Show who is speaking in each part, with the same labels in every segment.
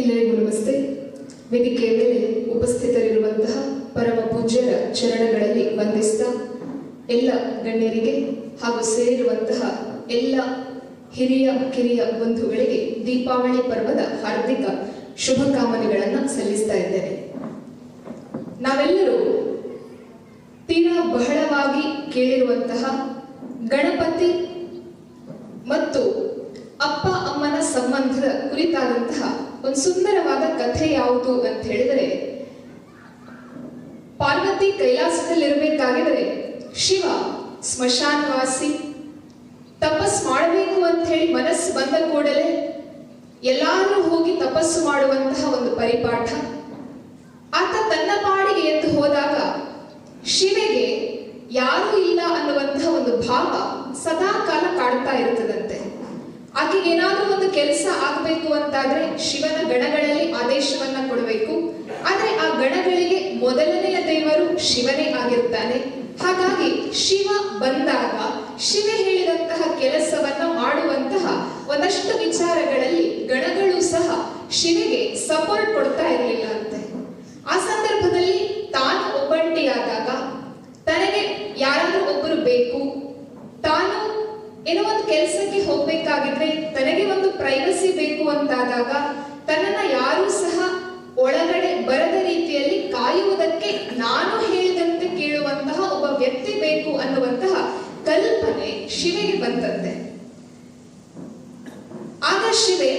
Speaker 1: ಎಲ್ಲರಿಗೂ ನಮಸ್ತೆ. ವೇದಿಕೆಯ ಮೇಲೆ ಉಪಸ್ಥಿತರಿರುವಂತಹ ಪರಮ ಪೂಜ್ಯರ ಚರಣಗಳಲ್ಲಿ ವಂದಿಸ್ತಾ ಎಲ್ಲ ಗಣ್ಯರಿಗೆ ಹಾಗೂ ಸೇರಿರುವಂತಹ ಎಲ್ಲ ಹಿರಿಯ, ಕಿರಿಯ ಬಂಧುಗಳಿಗೆ ದೀಪಾವಳಿ ಪರ್ವದ ಹಾರ್ದಿಕ ಶುಭಕಾಮನೆಗಳನ್ನು ಸಲ್ಲಿಸ್ತಾ ಇದ್ದೇನೆ. ನಾವೆಲ್ಲರೂ ತೀರಾ ಬಹಳವಾಗಿ ಕೇಳಿರುವಂತಹ ಗಣಪತಿ ಮತ್ತು ಅಪ್ಪ, ಅಮ್ಮನ ಸಂಬಂಧದ ಕುರಿತಾದಂತಹ ಒಂದು ಸುಂದರವಾದ ಕಥೆ ಯಾವುದು ಅಂತ ಹೇಳಿದರೆ, ಪಾರ್ವತಿ ಕೈಲಾಸದಲ್ಲಿರಬೇಕಾಗಿದ್ರೆ ಶಿವ ಸ್ಮಶಾನವಾಸಿ ತಪಸ್ ಮಾಡಬೇಕು ಅಂತ ಹೇಳಿ ಮನಸ್ಸು ಬಂದ ಕೂಡಲೇ ಎಲ್ಲಾರು ಹೋಗಿ ತಪಸ್ಸು ಮಾಡುವಂತಹ ಒಂದು ಪರಿಪಾಠ. ಆತ ತನ್ನ ಪಾಡಿಗೆ ಎದ್ದು ಹೋದಾಗ ಶಿವೆಗೆ ಯಾರೂ ಇಲ್ಲ ಅನ್ನುವಂತಹ ಒಂದು ಭಾವ ಸದಾ ಕಾಲ ಕಾಡ್ತಾ ಆಕೆಗೆ ಏನಾದರೂ ಒಂದು ಕೆಲಸ ಆಗಬೇಕು ಅಂತಾದ್ರೆ ಶಿವನ ಗಣಗಳಲ್ಲಿ ಆದೇಶವನ್ನ ಕೊಡಬೇಕು. ಆದ್ರೆ ಆ ಗಣಗಳಿಗೆ ಮೊದಲನೆಯ ದೇವರು ಶಿವನೇ ಆಗಿರ್ತಾನೆ ಹಾಗಾಗಿ ಶಿವ ಬಂದಾಗ ಶಿವ ಹೇಳಿದಂತಹ ಕೆಲಸವನ್ನ ಮಾಡುವಂತಹ ಒಂದಷ್ಟು ವಿಚಾರಗಳಲ್ಲಿ ಗಣಗಳು ಸಹ ಶಿವೆಗೆ ಸಪೋರ್ಟ್ ಕೊಡ್ತಾ ಇರಲಿಲ್ಲ ಅಂತೆ. ಆ ಸಂದರ್ಭದಲ್ಲಿ ತಾನು ಒಬ್ಬಂಟಿಯಾದಾಗ ತನಗೆ ಯಾರಾದರೂ ಒಬ್ಬರು ಬೇಕು, ತಾನು ಏನೋ ಒಂದು ಕೆಲಸಕ್ಕೆ ಹೋಗ್ಬೇಕಾಗಿದ್ರೆ ತನಗೆ ಒಂದು ಪ್ರೈವಸಿ ಬೇಕು ಅಂತಾದಾಗ ತನ್ನನ್ನ ಯಾರೂ ಸಹ ಒಳಗಡೆ ಬರದ ರೀತಿಯಲ್ಲಿ ಕಾಯುವುದಕ್ಕೆ ನಾನು ಹೇಳಿದಂತೆ ಕೇಳುವಂತಹ ಒಬ್ಬ ವ್ಯಕ್ತಿ ಬೇಕು ಅನ್ನುವಂತಹ ಕಲ್ಪನೆ ಶಿವೆಗೆ ಬಂತಂತೆ. ಆಗ ಶಿವೆ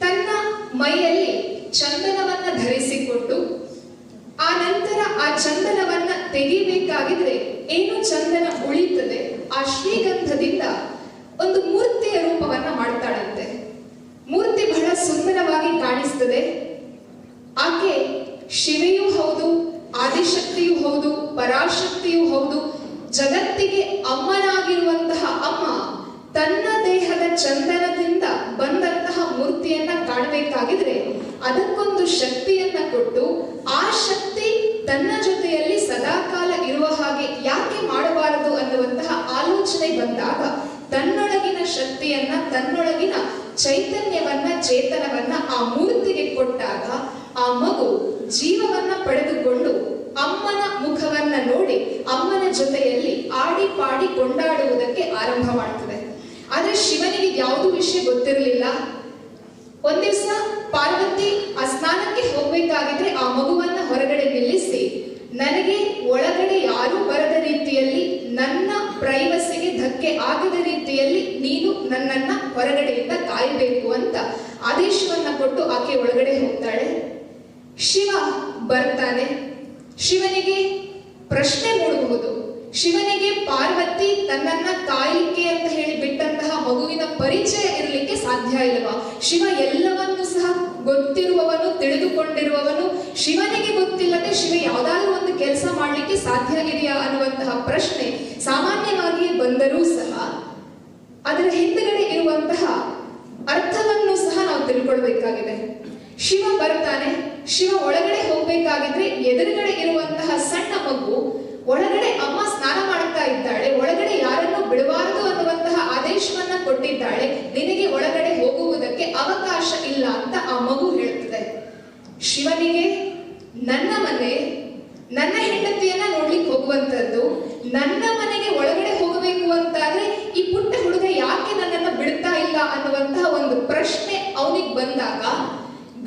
Speaker 1: ತನ್ನ ಮೈಯಲ್ಲಿ ಚಂದನವನ್ನ ಧರಿಸಿಕೊಂಡು ಆ ನಂತರ ಆ ಚಂದನವನ್ನ ತೆಗಿಬೇಕಾಗಿದ್ರೆ ಏನು ಚಂದನ ಉಳಿತದೆ? ಆ ಶ್ರೀಗಂಧದಿಂದ ಒಂದು ಮೂರ್ತಿಯ ರೂಪವನ್ನ ಮಾಡ್ತಾಳಂತೆ. ಮೂರ್ತಿ ಬಹಳ ಸುಂದರವಾಗಿ ಕಾಣಿಸ್ತದೆ. ಆಕೆ ಶಿವೆಯೂ ಹೌದು, ಆದಿಶಕ್ತಿಯೂ ಹೌದು, ಪರಾಶಕ್ತಿಯೂ ಹೌದು, ಜಗತ್ತಿಗೆ ಅಮ್ಮನಾಗಿರುವಂತಹ ಅಮ್ಮ ತನ್ನ ದೇಹದ ಚಂದನದಿಂದ ಬಂದಂತಹ ಮೂರ್ತಿಯನ್ನ ಕಾಣಬೇಕಾಗಿದ್ರೆ ಅದಕ್ಕೊಂದು ಶಕ್ತಿಯನ್ನ ಕೊಟ್ಟು ಆ ಶಕ್ತಿ ತನ್ನ ಜೊತೆಯಲ್ಲಿ ಸದಾಕಾಲ ಇರುವ ಹಾಗೆ ಯಾಕೆ ಮಾಡಬಾರದು ಅನ್ನುವಂತಹ ಆಲೋಚನೆ ಬಂದಾಗ ತನ್ನೊಳಗಿನ ಶಕ್ತಿಯನ್ನ, ತನ್ನೊಳಗಿನ ಚೈತನ್ಯವನ್ನ, ಚೇತನವನ್ನ ಆ ಮೂರ್ತಿಗೆ ಕೊಟ್ಟಾಗ ಆ ಮಗು ಜೀವವನ್ನ ಪಡೆದುಕೊಂಡು ಅಮ್ಮನ ಮುಖವನ್ನ ನೋಡಿ ಅಮ್ಮನ ಜೊತೆಯಲ್ಲಿ ಆಡಿ ಪಾಡಿ ಕೊಂಡಾಡುವುದಕ್ಕೆ ಆರಂಭ ಮಾಡ್ತದೆ. ಆದ್ರೆ ಶಿವನಿಗೆ ಯಾವುದು ವಿಷಯ ಗೊತ್ತಿರಲಿಲ್ಲ. ಒಂದ್ ದಿವ್ಸ ಪಾರ್ವತಿ ಆ ಸ್ನಾನಕ್ಕೆ ಹೋಗ್ಬೇಕಾಗಿದ್ರೆ ಆ ಮಗುವನ್ನ ನನಗೆ ಒಳಗಡೆ ಯಾರೂ ಬರದ ರೀತಿಯಲ್ಲಿ ನನ್ನ ಪ್ರೈವಸಿಗೆ ಧಕ್ಕೆ ಆಗದ ರೀತಿಯಲ್ಲಿ ನೀನು ನನ್ನನ್ನ ಹೊರಗಡೆಯಿಂದ ಕಾಯಬೇಕು ಅಂತ ಆದೇಶವನ್ನ ಕೊಟ್ಟು ಆಕೆ ಒಳಗಡೆ ಹೋಗ್ತಾಳೆ. ಶಿವ ಬರ್ತಾನೆ. ಶಿವನಿಗೆ ಪ್ರಶ್ನೆ ಮೂಡಬಹುದು. ಶಿವನಿಗೆ ಪಾರ್ವತಿ ತನ್ನನ್ನ ತಾಯಿಕೆ ಅಂತ ಹೇಳಿ ಬಿಟ್ಟಂತಹ ಮಗುವಿನ ಪರಿಚಯ ಇರಲಿಕ್ಕೆ ಸಾಧ್ಯ ಇಲ್ಲವಾ? ಶಿವ ಎಲ್ಲವನ್ನೂ ಸಹ ಗೊತ್ತಿರುವವನು, ತಿಳಿದುಕೊಂಡಿರುವವನು. ಶಿವನಿಗೆ ಗೊತ್ತಿಲ್ಲದೆ ಶಿವ ಯಾವ್ದಾದ್ರು ಒಂದು ಕೆಲಸ ಮಾಡ್ಲಿಕ್ಕೆ ಸಾಧ್ಯ ಇದೆಯಾ ಅನ್ನುವಂತಹ ಪ್ರಶ್ನೆ ಸಾಮಾನ್ಯವಾಗಿ ಬಂದರೂ ಸಹ ಅದರ ಹಿಂದುಗಡೆ ಇರುವಂತಹ ಅರ್ಥವನ್ನು ಸಹ ನಾವು ತಿಳ್ಕೊಳ್ಬೇಕಾಗಿದೆ. ಶಿವ ಬರ್ತಾನೆ, ಶಿವ ಒಳಗಡೆ ಹೋಗ್ಬೇಕಾಗಿದ್ರೆ ಎದುರುಗಡೆ ಇರುವಂತಹ ಸಣ್ಣ ಮಗು ಒಳಗಡೆ ಅಮ್ಮ ಸ್ನಾನ ಮಾಡ್ತಾ ಇದ್ದಾಳೆ ಒಳಗಡೆ ಯಾರನ್ನು ಬಿಡಬಾರದು ಅನ್ನುವಂತಹ ಆದೇಶವನ್ನ ಕೊಟ್ಟಿದ್ದಾಳೆ ನಿನಗೆ ಒಳಗಡೆ ಹೋಗುವುದಕ್ಕೆ ಅವಕಾಶ ಇಲ್ಲ ಅಂತ ಆ ಮಗು ಹೇಳ್ತದೆ ಶಿವನಿಗೆ ನನ್ನ ಮನೆ ನನ್ನ ಹೆಂಡತಿಯನ್ನ ನೋಡ್ಲಿಕ್ಕೆ ಹೋಗುವಂತದ್ದು ನನ್ನ ಮನೆಗೆ ಒಳಗಡೆ ಹೋಗಬೇಕು ಅಂತಾದ್ರೆ ಈ ಪುಟ್ಟ ಹುಡುಗ ಯಾಕೆ ನನ್ನನ್ನ ಬಿಡ್ತಾ ಇಲ್ಲ ಅನ್ನುವಂತಹ ಒಂದು ಪ್ರಶ್ನೆ ಅವನಿಗೆ ಬಂದಾಗ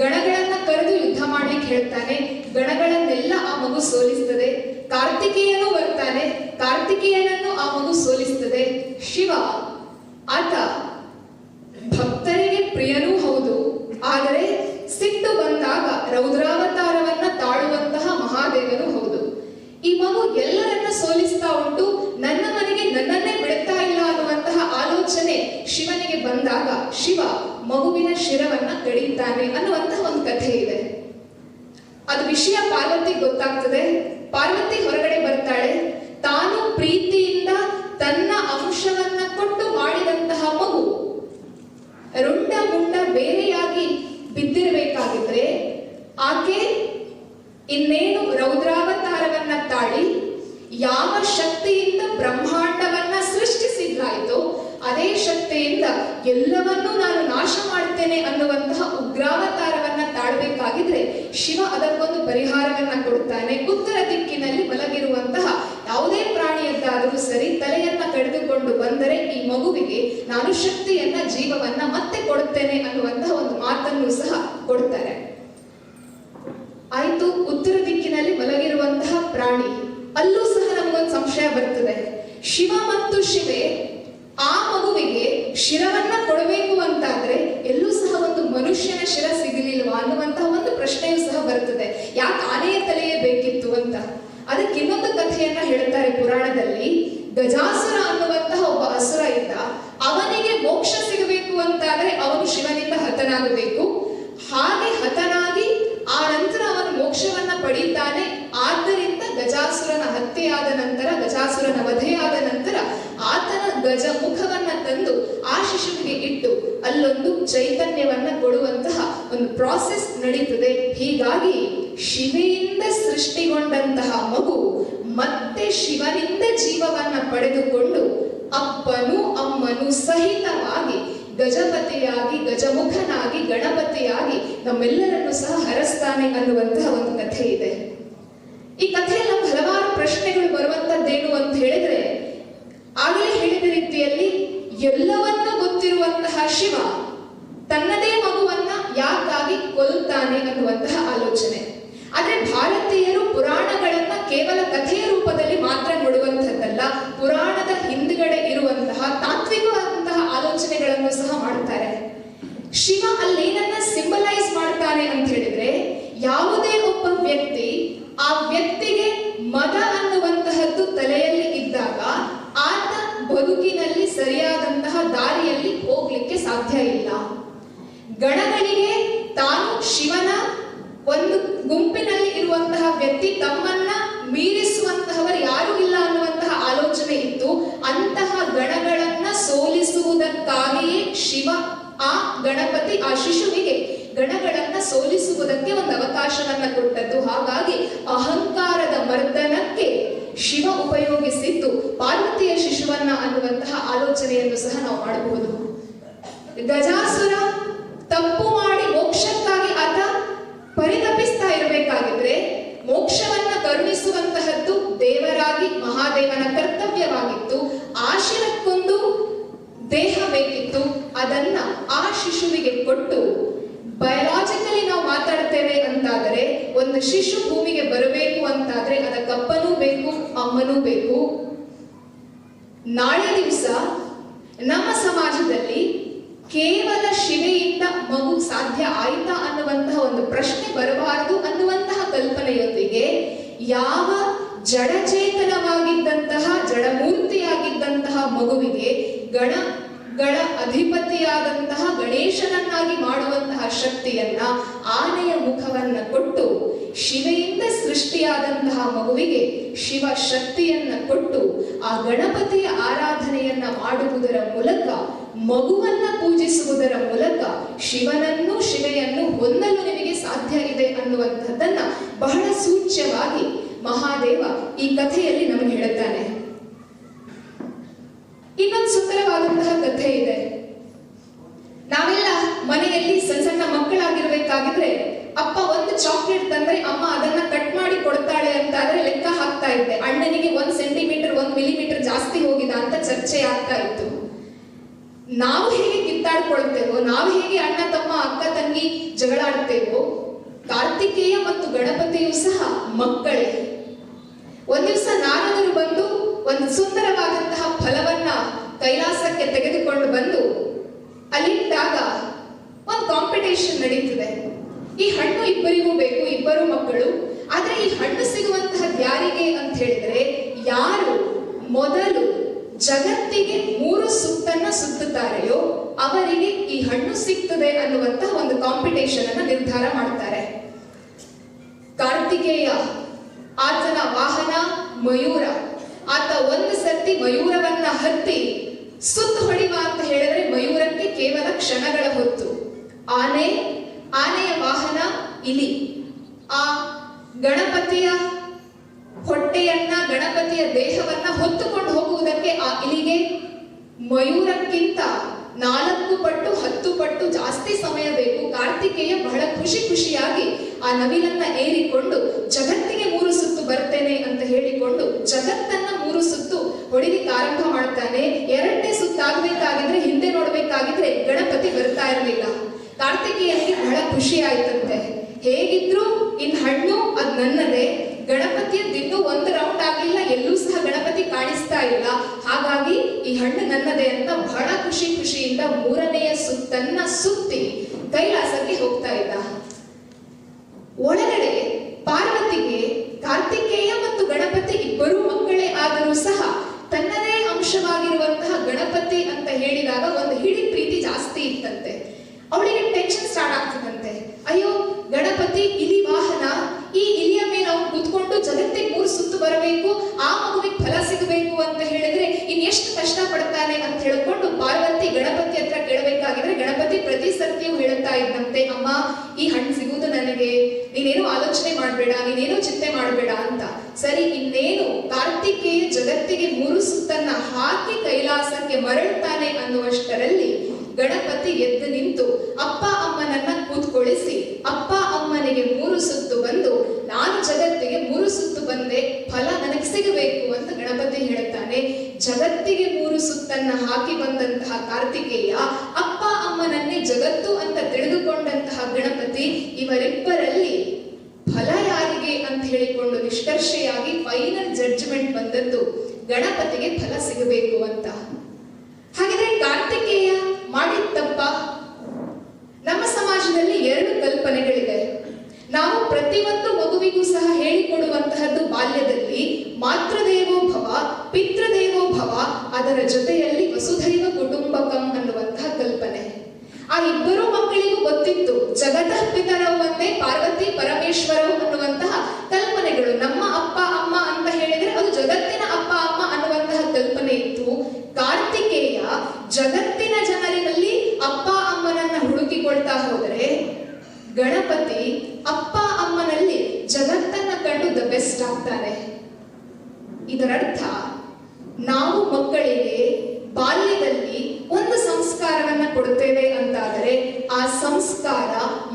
Speaker 1: ಗಣಗಳನ್ನ ಕರೆದು ಯುದ್ಧ ಮಾಡ್ಲಿಕ್ಕೆ ಹೇಳ್ತಾನೆ ಗಣಗಳನ್ನೆಲ್ಲ ಆ ಮಗು ಸೋಲಿಸ್ತದೆ ಕಾರ್ತಿಕೇಯನು ಬರ್ತಾನೆ ಕಾರ್ತಿಕೇಯನನ್ನು ಆ ಮಗು ಸೋಲಿಸ್ತದೆ ಶಿವ ಆತ ಭಕ್ತರಿಗೆ ಪ್ರಿಯನೂ ಹೌದು ಆದರೆ ಸಿಟ್ಟು ಬಂದಾಗ ರೌದ್ರಾವತಾರವನ್ನ ತಾಳುವಂತಹ ಮಹಾದೇವನು ಹೌದು ಈ ಮಗು ಎಲ್ಲರನ್ನ ಸೋಲಿಸ್ತಾ ಉಂಟು ನನ್ನ ಮನೆಗೆ ನನ್ನನ್ನೇ ಬಿಡ್ತಾ ಇಲ್ಲ ಅನ್ನುವಂತಹ ಆಲೋಚನೆ ಶಿವನಿಗೆ ಬಂದಾಗ ಶಿವ ಮಗುವಿನ ಶಿರವನ್ನ ಕಡಿತಾನೆ ಅನ್ನುವಂತಹ ಒಂದು ಕಥೆ ಇದೆ ಅದು ವಿಷಯ ಪಾರ್ವತಿ ಗೊತ್ತಾಗ್ತದೆ. ಪಾರ್ವತಿ ಹೊರಗಡೆ ಬರ್ತಾಳೆ. ತಾನು ಪ್ರೀತಿಯಿಂದ ತನ್ನ ಅಂಶವನ್ನ ಕೊಟ್ಟು ಮಾಡಿದಂತಹ ಮಗು. ರುಂಡ ಮುಂಡ ಬೇರೆಯಾಗಿ ಬಿದ್ದಿರಬೇಕಾಗಿದ್ರೆ ಆಕೆ ಇನ್ನೇನು ರೌದ್ರಾವತಾರವನ್ನ ತಾಳಿ, ಯಾವ ಶಕ್ತಿಯಿಂದ ಬ್ರಹ್ಮಾಂಡವನ್ನ ಸೃಷ್ಟಿಸಿದ್ಲಾಯ್ತೋ, ಅದೇ ಶಕ್ತಿಯಿಂದ ಎಲ್ಲವನ್ನೂ ನಾನು ನಾಶ ಮಾಡ್ತೇನೆ ಅನ್ನುವಂತಹ ಉಗ್ರಾವತಾರವನ್ನ ತಾಳ್ಬೇಕಾಗಿದ್ರೆ ಶಿವ ಅದಕ್ಕೊಂದು ಪರಿಹಾರವನ್ನ ಕೊಡುತ್ತಾನೆ ಉತ್ತರ ದಿಕ್ಕಿನಲ್ಲಿ ಮಲಗಿರುವಂತಹ ಯಾವುದೇ ಪ್ರಾಣಿಯದ್ದಾದರೂ ಸರಿ ತಲೆಯನ್ನ ಕಡಿದುಕೊಂಡು ಬಂದರೆ ಈ ಮಗುವಿಗೆ ನಾನು ಶಕ್ತಿಯನ್ನ, ಜೀವವನ್ನ ಮತ್ತೆ ಕೊಡುತ್ತೇನೆ ಅನ್ನುವಂತಹ ಒಂದು ಮಾತನ್ನು ಸಹ ಕೊಡ್ತಾರೆ. ಆಯ್ತು, ಉತ್ತರ ದಿಕ್ಕಿನಲ್ಲಿ ಮಲಗಿರುವಂತಹ ಪ್ರಾಣಿ. ಅಲ್ಲೂ ಸಹ ನಮಗೊಂದು ಸಂಶಯ ಬರ್ತದೆ. ಶಿವ ಮತ್ತು ಶಿವೆ ಆ ಮಗುವಿಗೆ ಶಿರವನ್ನ ಕೊಡಬೇಕು ಅಂತಾದ್ರೆ ಎಲ್ಲೂ ಸಹ ಒಂದು ಮನುಷ್ಯನ ಶಿರ ಸಿಗಲಿಲ್ವಾ ಅನ್ನುವಂತಹ ಒಂದು ಪ್ರಶ್ನೆಯೂ ಸಹ ಬರುತ್ತದೆ. ಯಾಕೆ ಆನೆಯ ತಲೆಯೇ ಬೇಕಿತ್ತು ಅಂತ? ಅದಕ್ಕೆ ಇನ್ನೊಂದು ಕಥೆಯನ್ನ ಹೇಳ್ತಾರೆ ಪುರಾಣದಲ್ಲಿ. ಗಜಾಸುರ ಅನ್ನುವಂತಹ ಒಬ್ಬ ಅಸುರ ಇದ್ದ, ಅವನಿಗೆ ಮೋಕ್ಷ ಸಿಗಬೇಕು ಅಂತಾದ್ರೆ ಅವನು ಶಿವನಿಂದ ಹತನಾಗಬೇಕು. ಹಾಗೆ ಹತನಾಗಿ ಆ ನಂತರ ಅವನು ಮೋಕ್ಷವನ್ನ ಪಡೀತಾನೆ. ಆದ್ದರಿಂದ ಗಜಾಸುರನ ಹತ್ಯೆಯಾದ ನಂತರ ಗಜಾಸುರನ ಆತನ ಗಜ ಮುಖವನ್ನ ತಂದು ಆ ಶಿಶುವಿಗೆ ಇಟ್ಟು ಅಲ್ಲೊಂದು ಚೈತನ್ಯವನ್ನ ಕೊಡುವಂತಹ ಒಂದು ಪ್ರಾಸೆಸ್ ನಡೀತದೆ. ಹೀಗಾಗಿ ಶಿವೆಯಿಂದ ಸೃಷ್ಟಿಗೊಂಡಂತಹ ಮಗು ಮತ್ತೆ ಶಿವನಿಂದ ಜೀವವನ್ನ ಪಡೆದುಕೊಂಡು ಅಪ್ಪನು ಅಮ್ಮನು ಸಹಿತವಾಗಿ ಗಜಪತಿಯಾಗಿ, ಗಜಮುಖನಾಗಿ, ಗಣಪತಿಯಾಗಿ ನಮ್ಮೆಲ್ಲರನ್ನು ಸಹ ಹರಸ್ತಾನೆ ಅನ್ನುವಂತಹ ಒಂದು ಕಥೆ ಇದೆ. ಈ ಕಥೆಯಲ್ಲಿ ಹಲವಾರು ಪ್ರಶ್ನೆಗಳು ಬರುವಂತದ್ದೇನು ಅಂತ ಹೇಳಿದ್ರೆ ಆಗಲೇ ಹೇಳಿದ ರೀತಿಯಲ್ಲಿ ಎಲ್ಲವನ್ನ ಗೊತ್ತಿರುವಂತಹ ಶಿವ ತನ್ನದೇ ಮಗುವನ್ನ ಯಾಕಾಗಿ ಕೊಲ್ಲುತ್ತಾನೆ ಅನ್ನುವಂತಹ ಆಲೋಚನೆ. ಆದ್ರೆ ಭಾರತೀಯರು ಪುರಾಣಗಳನ್ನ ಕೇವಲ ಕಥೆಯ ರೂಪದಲ್ಲಿ ಮಾತ್ರ ನೋಡುವಂಥದ್ದಲ್ಲ, ಪುರಾಣದ ಹಿಂದ್ಗಡೆ ಇರುವಂತಹ ತಾತ್ವಿಕವಾದಂತಹ ಆಲೋಚನೆಗಳನ್ನು ಸಹ ಮಾಡ್ತಾರೆ ಶಿವ ಅಲ್ಲೇನನ್ನ ಸಿಂಬಲೈಸ್ ಮಾಡ್ತಾನೆ ಅಂತ ಹೇಳಿದ್ರೆ, ಯಾವುದೇ ಒಬ್ಬ ವ್ಯಕ್ತಿ ಆ ವ್ಯಕ್ತಿಗೆ ಮದ ಅನ್ನುವಂತಹದ್ದು ತಲೆಯಲ್ಲಿ ಇದ್ದಾಗ ಆತ ಬದುಕಿನಲ್ಲಿ ಸರಿಯಾದಂತಹ ದಾರಿಯಲ್ಲಿ ಹೋಗ್ಲಿಕ್ಕೆ ಸಾಧ್ಯ ಇಲ್ಲ. ಗಣಗಳಿಗೆ ತಾನು ಶಿವನ ಒಂದು ಗುಂಪಿನಲ್ಲಿ ಇರುವಂತಹ ವ್ಯಕ್ತಿ ತಮ್ಮನ್ನ ಮೀರಿಸುವಂತಹವರು ಯಾರೂ ಇಲ್ಲ ಅನ್ನುವಂತಹ ಆಲೋಚನೆ ಇತ್ತು. ಅಂತಹ ಗಣಗಳನ್ನ ಸೋಲಿಸುವುದಕ್ಕಾಗಿಯೇ ಶಿವ ಆ ಗಣಪತಿ ಆ ಶಿಶುವಿಗೆ ಗಣಗಳನ್ನ ಸೋಲಿಸುವುದಕ್ಕೆ ಒಂದು ಅವಕಾಶವನ್ನ ಕೊಟ್ಟದ್ದು. ಹಾಗಾಗಿ ಅಹಂಕಾರದ ಮರ್ದನಕ್ಕೆ ಶಿವ ಉಪಯೋಗಿಸಿದ್ದು ಪಾರ್ವತಿಯ ಶಿಶುವನ್ನ ಅನ್ನುವಂತಹ ಆಲೋಚನೆಯನ್ನು ಸಹ ನಾವು ಮಾಡಬಹುದು. ಗಜಾಸುರ ತಪ್ಪು ಮಾಡಿ ಮೋಕ್ಷಕ್ಕಾಗಿ ಆತ ಪರಿತಪಿಸ್ತಾ ಇರಬೇಕಾಗಿದ್ರೆ ಮೋಕ್ಷವನ್ನ ಕರುಣಿಸುವಂತಹದ್ದು ದೇವರಾಗಿ, ಮಹಾದೇವನ ಕರ್ತವ್ಯವಾಗಿತ್ತು. ಆಶಿರಕ್ಕೊಂದು ದೇಹ ಬೇಕಿತ್ತು. ಅದನ್ನ ಆ ಶಿಶುವಿಗೆ ಕೊಟ್ಟು ಬಯಲಾಜಿಕಲಿ ನಾವು ಮಾತಾಡ್ತೇವೆ ಅಂತಾದರೆ, ಒಂದು ಶಿಶು ಭೂಮಿಗೆ ಬರಬೇಕು ಅಂತಾದ್ರೆ ಅದಕ್ಕಪ್ಪನೂ ಬೇಕು, ಅಮ್ಮನೂ ಬೇಕು. ನಾಳೆ ದಿವಸ ನಮ್ಮ ಸಮಾಜದಲ್ಲಿ ಕೇವಲ ಶಿವೆಯಿಂದ ಮಗು ಸಾಧ್ಯ ಆಯಿತಾ ಅನ್ನುವಂತಹ ಒಂದು ಪ್ರಶ್ನೆ ಬರಬಾರದು ಅನ್ನುವಂತಹ ಕಲ್ಪನೆಯೊಂದಿಗೆ ಯಾವ ಜಡಚೇತನವಾಗಿದ್ದಂತಹ, ಜಡಮೂರ್ತಿಯಾಗಿದ್ದಂತಹ ಮಗುವಿಗೆ ಗಣ ಗಣ ಅಧಿಪತಿಯಾದಂತಹ ಗಣೇಶನನ್ನಾಗಿ ಮಾಡುವಂತಹ ಶಕ್ತಿಯನ್ನ ಆನೆಯ ಮುಖವನ್ನ ಕೊಟ್ಟು ಶಿವೆಯಿಂದ ಸೃಷ್ಟಿಯಾದಂತಹ ಮಗುವಿಗೆ ಶಿವ ಶಕ್ತಿಯನ್ನ ಕೊಟ್ಟು ಆ ಗಣಪತಿಯ ಆರಾಧನೆಯನ್ನ ಮಾಡುವುದರ ಮೂಲಕ, ಮಗುವನ್ನ ಪೂಜಿಸುವುದರ ಮೂಲಕ ಶಿವನನ್ನು ಶಿವೆಯನ್ನು ಹೊಂದಲು ನಿಮಗೆ ಸಾಧ್ಯ ಇದೆ ಅನ್ನುವಂಥದ್ದನ್ನ ಬಹಳ ಸೂಚ್ಯವಾಗಿ ಮಹಾದೇವ ಈ ಕಥೆಯಲ್ಲಿ ನಮಗೆ ಹೇಳುತ್ತಾನೆ. ಇನ್ನೊಂದು ಸುಂದರವಾದಂತಹ ಕಥೆ ಇದೆ. ನಾವೆಲ್ಲ ಮನೆಯಲ್ಲಿ ಸಣ್ಣ ಸಣ್ಣ ಮಕ್ಕಳಾಗಿರ್ಬೇಕಾಗಿದ್ರೆ ಅಪ್ಪ ಒಂದು ಚಾಕ್ಲೇಟ್ ತಂದ್ರೆ ಅಮ್ಮ ಅದನ್ನ ಕಟ್ ಮಾಡಿ ಕೊಡ್ತಾಳೆ ಅಂತಾದ್ರೆ ಲೆಕ್ಕ ಹಾಕ್ತಾ ಇದ್ದೆ. ಅಣ್ಣನಿಗೆ ಒಂದ್ ಸೆಂಟಿಮೀಟರ್ ಒಂದ್ ಮಿಲಿಮೀಟರ್ ಜಾಸ್ತಿ ಹೋಗಿದ ಅಂತ ಚರ್ಚೆ ಆಗ್ತಾ ಇತ್ತು. ನಾವು ಹೇಗೆ ಕಿತ್ತಾಡ್ಕೊಳ್ತೇವೋ, ನಾವು ಹೇಗೆ ಅಣ್ಣ ತಮ್ಮ ಅಕ್ಕ ತಂಗಿ ಜಗಳಾಡ್ತೇವೋ, ಕಾರ್ತಿಕೇಯ ಮತ್ತು ಗಣಪತಿಯು ಸಹ ಮಕ್ಕಳೇ. ಒಂದ್ ದಿವಸ ನಾರದರು ಬಂದು ಒಂದು ಸುಂದರವಾದಂತಹ ಫಲವನ್ನ ಕೈಲಾಸಕ್ಕೆ ತೆಗೆದುಕೊಂಡು ಬಂದು ಅಲ್ಲಿಟ್ಟಾಗ ಒಂದು ಕಾಂಪಿಟೇಷನ್ ನಡೀತಿದೆ. ಈ ಹಣ್ಣು ಇಬ್ಬರಿಗೂ ಬೇಕು, ಇಬ್ಬರು ಮಕ್ಕಳು. ಆದ್ರೆ ಈ ಹಣ್ಣು ಸಿಗುವಂತಹ ಯಾರಿಗೆ ಅಂತ ಹೇಳಿದ್ರೆ, ಯಾರು ಮೊದಲು ಜಗತ್ತಿಗೆ ಮೂರು ಸುತ್ತನ್ನ ಸುತ್ತುತ್ತಾರೆಯೋ ಅವರಿಗೆ ಈ ಹಣ್ಣು ಸಿಗ್ತದೆ ಅನ್ನುವಂತಹ ಒಂದು ಕಾಂಪಿಟೇಷನ್ ಅನ್ನ ನಿರ್ಧಾರ ಮಾಡ್ತಾರೆ. ಕಾರ್ತಿಕೇಯ, ಆತನ ವಾಹನ ಮಯೂರ. ಆತ ಒಂದು ಸರ್ತಿ ಮಯೂರವನ್ನ ಹತ್ತಿ ಸುತ್ತು ಹೊಡಿವ ಅಂತ ಹೇಳಿದ್ರೆ ಮಯೂರಕ್ಕೆ ಕೇವಲ ಕ್ಷಣಗಳ ಹೊತ್ತು. ಆನೆ ಆನೆಯ ವಾಹನ ಇಲಿ ಆ ಗಣಪತಿಯ ಹೊಟ್ಟೆಯನ್ನ, ಗಣಪತಿಯ ದೇಹವನ್ನ ಹೊತ್ತುಕೊಂಡು ಹೋಗುವುದಕ್ಕೆ ಆ ಇಲಿಗೆ ಮಯೂರಕ್ಕಿಂತ ನಾಲ್ಕು ಪಟ್ಟು, ಹತ್ತು ಪಟ್ಟು ಜಾಸ್ತಿ ಸಮಯ ಬೇಕು. ಕಾರ್ತಿಕೇಯ ಬಹಳ ಖುಷಿ ಖುಷಿಯಾಗಿ ಆ ನವಿಲನ್ನ ಏರಿಕೊಂಡು ಜಗತ್ತಿಗೆ ಮೂರು ಸುತ್ತು ಬರ್ತೇನೆ ಅಂತ ಹೇಳಿಕೊಂಡು ಜಗತ್ತನ್ನ ಮೂರು ಸುತ್ತು ಹೊಡಿಲಿಕ್ಕೆ ಆರಂಭ ಮಾಡ್ತಾನೆ. ಎರಡನೇ ಸುತ್ತಾಗಬೇಕಾಗಿದ್ರೆ, ಹಿಂದೆ ನೋಡಬೇಕಾಗಿದ್ರೆ ಗಣಪತಿ ಬರ್ತಾ ಇರಲಿಲ್ಲ. ಕಾರ್ತಿಕೇಯನಿಗೆ ಬಹಳ ಖುಷಿ ಆಯ್ತಂತೆ. ಹೇಗಿದ್ರು ಇನ್ ಹಣ್ಣು ಅದ್ ನನ್ನದೇ. ಗಣಪತಿಯ ದಿನೂ ಒಂದು ರೌಂಡ್ ಆಗಲಿಲ್ಲ, ಎಲ್ಲೂ ಸಹ ಗಣಪತಿ ಕಾಣಿಸ್ತಾ ಇಲ್ಲ. ಹಾಗಾಗಿ ಈ ಹಣ್ಣು ನನ್ನದೇ ಅಂತ ಬಹಳ ಖುಷಿ ಖುಷಿಯಿಂದ ಮೂರನೆಯ ಸುತ್ತನ್ನ ಸುತ್ತಿ ಕೈಲಾಸಕ್ಕೆ ಹೋಗ್ತಾ ಇದ್ದ. ಒಳಗಡೆ ಪಾರ್ವತಿಗೆ ಕಾರ್ತಿಕೇಯ ಮತ್ತು ಗಣಪತಿ ಇಬ್ಬರೂ ಮಕ್ಕಳೇ ಆದರೂ ಸಹ ತನ್ನದೇ ಅಂಶವಾಗಿರುವಂತಹ ಗಣಪತಿ ಅಂತ ಹೇಳಿದಾಗ ಒಂದು ಹಿಡಿ ಪ್ರೀತಿ ಜಾಸ್ತಿ ಇತ್ತಂತೆ. ಅವಳಿಗೆ ಟೆನ್ಷನ್ ಸ್ಟಾರ್ಟ್ ಆಗ್ತದಂತೆ. ಅಯ್ಯೋ, ಗಣಪತಿ ಇಲಿ ವಾಹನ, ಈ ಇಲಿಯ ಮೇಲೆ ಅವನು ಕೂತ್ಕೊಂಡು ಜಗತ್ತೆ ಮೂರು ಸುತ್ತು ಬರಬೇಕು, ಆ ಮಗುವಿಗೆ ಫಲ ಸಿಗಬೇಕು ಅಂತ ಹೇಳಿದ್ರೆ ಇನ್ ಎಷ್ಟು ಕಷ್ಟ ಪಡ್ತಾನೆ ಅಂತ ಹೇಳ್ಕೊಂಡು ಪಾರ್ವತಿ ಗಣಪತಿ ಹತ್ರ ಕೇಳಬೇಕಾಗಿದ್ರೆ ಗಣಪತಿ ಪ್ರತಿ ಸರ್ತಿಯೂ ಹೇಳುತ್ತಾ ಇದ್ದಂತೆ, ಅಮ್ಮ, ಈ ಹಣ್ಣು ಸಿಗುವುದು ನನಗೆ. ನೀನೇನು ಆಲೋಚನೆ ಮಾಡಬೇಡ, ನೀನೇನು ಚಿಂತೆ ಮಾಡಬೇಡ ಅಂತ. ಸರಿ, ಇನ್ನೇನು? ಕಾರ್ತಿಕೇಯ ಜಗತ್ತಿಗೆ ಮೂರು ಸುತ್ತನ್ನ ಹಾಕಿ ಕೈಲಾಸಕ್ಕೆ ಮರಳುತ್ತಾನೆ ಅನ್ನುವಷ್ಟರಲ್ಲಿ ಗಣಪತಿ ಎದ್ದು ನಿಂತು, ಅಪ್ಪ ಅಮ್ಮನನ್ನ ಕೂತ್ಕೊಳಿಸಿ. ಅಪ್ಪ, ಅಮ್ಮನಿಗೆ ಮೂರು ಸುತ್ತು ಬಂದು, ನಾನು ಜಗತ್ತಿಗೆ ಮೂರು ಸುತ್ತು ಬಂದೆ. ಫಲ ನನಗೆ ಸಿಗಬೇಕು ಅಂತ ಗಣಪತಿ ಹೇಳುತ್ತಾನೆ. ಜಗತ್ತಿಗೆ ಮೂರು ಸುತ್ತನ್ನ ಹಾಕಿ ಬಂದಂತಹ ಕಾರ್ತಿಕೇಯ, ಅಪ್ಪ ಅಮ್ಮನನ್ನೇ ಜಗತ್ತು ಅಂತ ತಿಳಿದುಕೊಂಡಂತಹ ಗಣಪತಿ, ಇವರಿಬ್ಬರಲ್ಲಿ ಫಲ ಯಾರಿಗೆ ಅಂತ ಹೇಳಿಕೊಂಡು ನಿಷ್ಕರ್ಷೆಯಾಗಿ ಫೈನಲ್ ಜಡ್ಜ್ಮೆಂಟ್ ಬಂದದ್ದು ಗಣಪತಿಗೆ ಫಲ ಸಿಗಬೇಕು ಅಂತ. ಹಾಗಿದ್ರೆ ಕಾರ್ತಿಕೇಯ ಮಾಡಿದ ತಪ್ಪ ನಮ್ಮ ಸಮಾಜದಲ್ಲಿ ಎರಡು ಕಲ್ಪನೆಗಳಿವೆ. ನಾವು ಪ್ರತಿಯೊಂದು ಮಗುವಿಗೂ ಸಹ ಹೇಳಿಕೊಡುವಂತಹದ್ದು ಬಾಲ್ಯದಲ್ಲಿ ಮಾತೃದೇವೋ ಭವ, ಪಿತೃದೇವೋ ಭವ, ಅದರ ಜೊತೆಯಲ್ಲಿ ವಸುಧೈವ ಕುಟುಂಬಕಂ ಅನ್ನುವಂತಹ ಕಲ್ಪನೆ. ಆ ಇಬ್ಬರು ಮಕ್ಕಳಿಗೂ ಗೊತ್ತಿತ್ತು, ಜಗತಃ ಪಿತರವಂತೆ ಪಾರ್ವತಿ ಪರಮೇಶ್ವರವು ಅನ್ನುವಂತಹ ಕಲ್ಪನೆಗಳು ನಮ್ಮ ಅಪ್ಪ ಅಮ್ಮ ಅಂತ ಹೇಳಿದ್ರೆ ಅದು ಜಗತ್ತಿನ ಅಪ್ಪ ಅಮ್ಮ ಅನ್ನುವಂತಹ ಕಲ್ಪನೆ ಇತ್ತು ಕಾರ್ತಿಕೇಯ ಜಗತ್ತಿನ ಜನರಿನಲ್ಲಿ ಅಪ್ಪ ಅಮ್ಮನನ್ನ ಹುಡುಕಿಕೊಳ್ತಾ ಹೋದರೆ ಗಣಪತಿ ಅಪ್ಪ ಅಮ್ಮನಲ್ಲಿ ಜಗತ್ತನ್ನ ಕಂಡು ದ ಬೆಸ್ಟ್ ಆಗ್ತಾನೆ ಇದರರ್ಥ ನಾವು ಮಕ್ಕಳಿಗೆ ಬಾಲ್ಯದಲ್ಲಿ ಒಂದು ಸಂಸ್ಕಾರವನ್ನ ಕೊಡುತ್ತೇವೆ ಅಂತಾದರೆ ಆ ಸಂಸ್ಕಾರ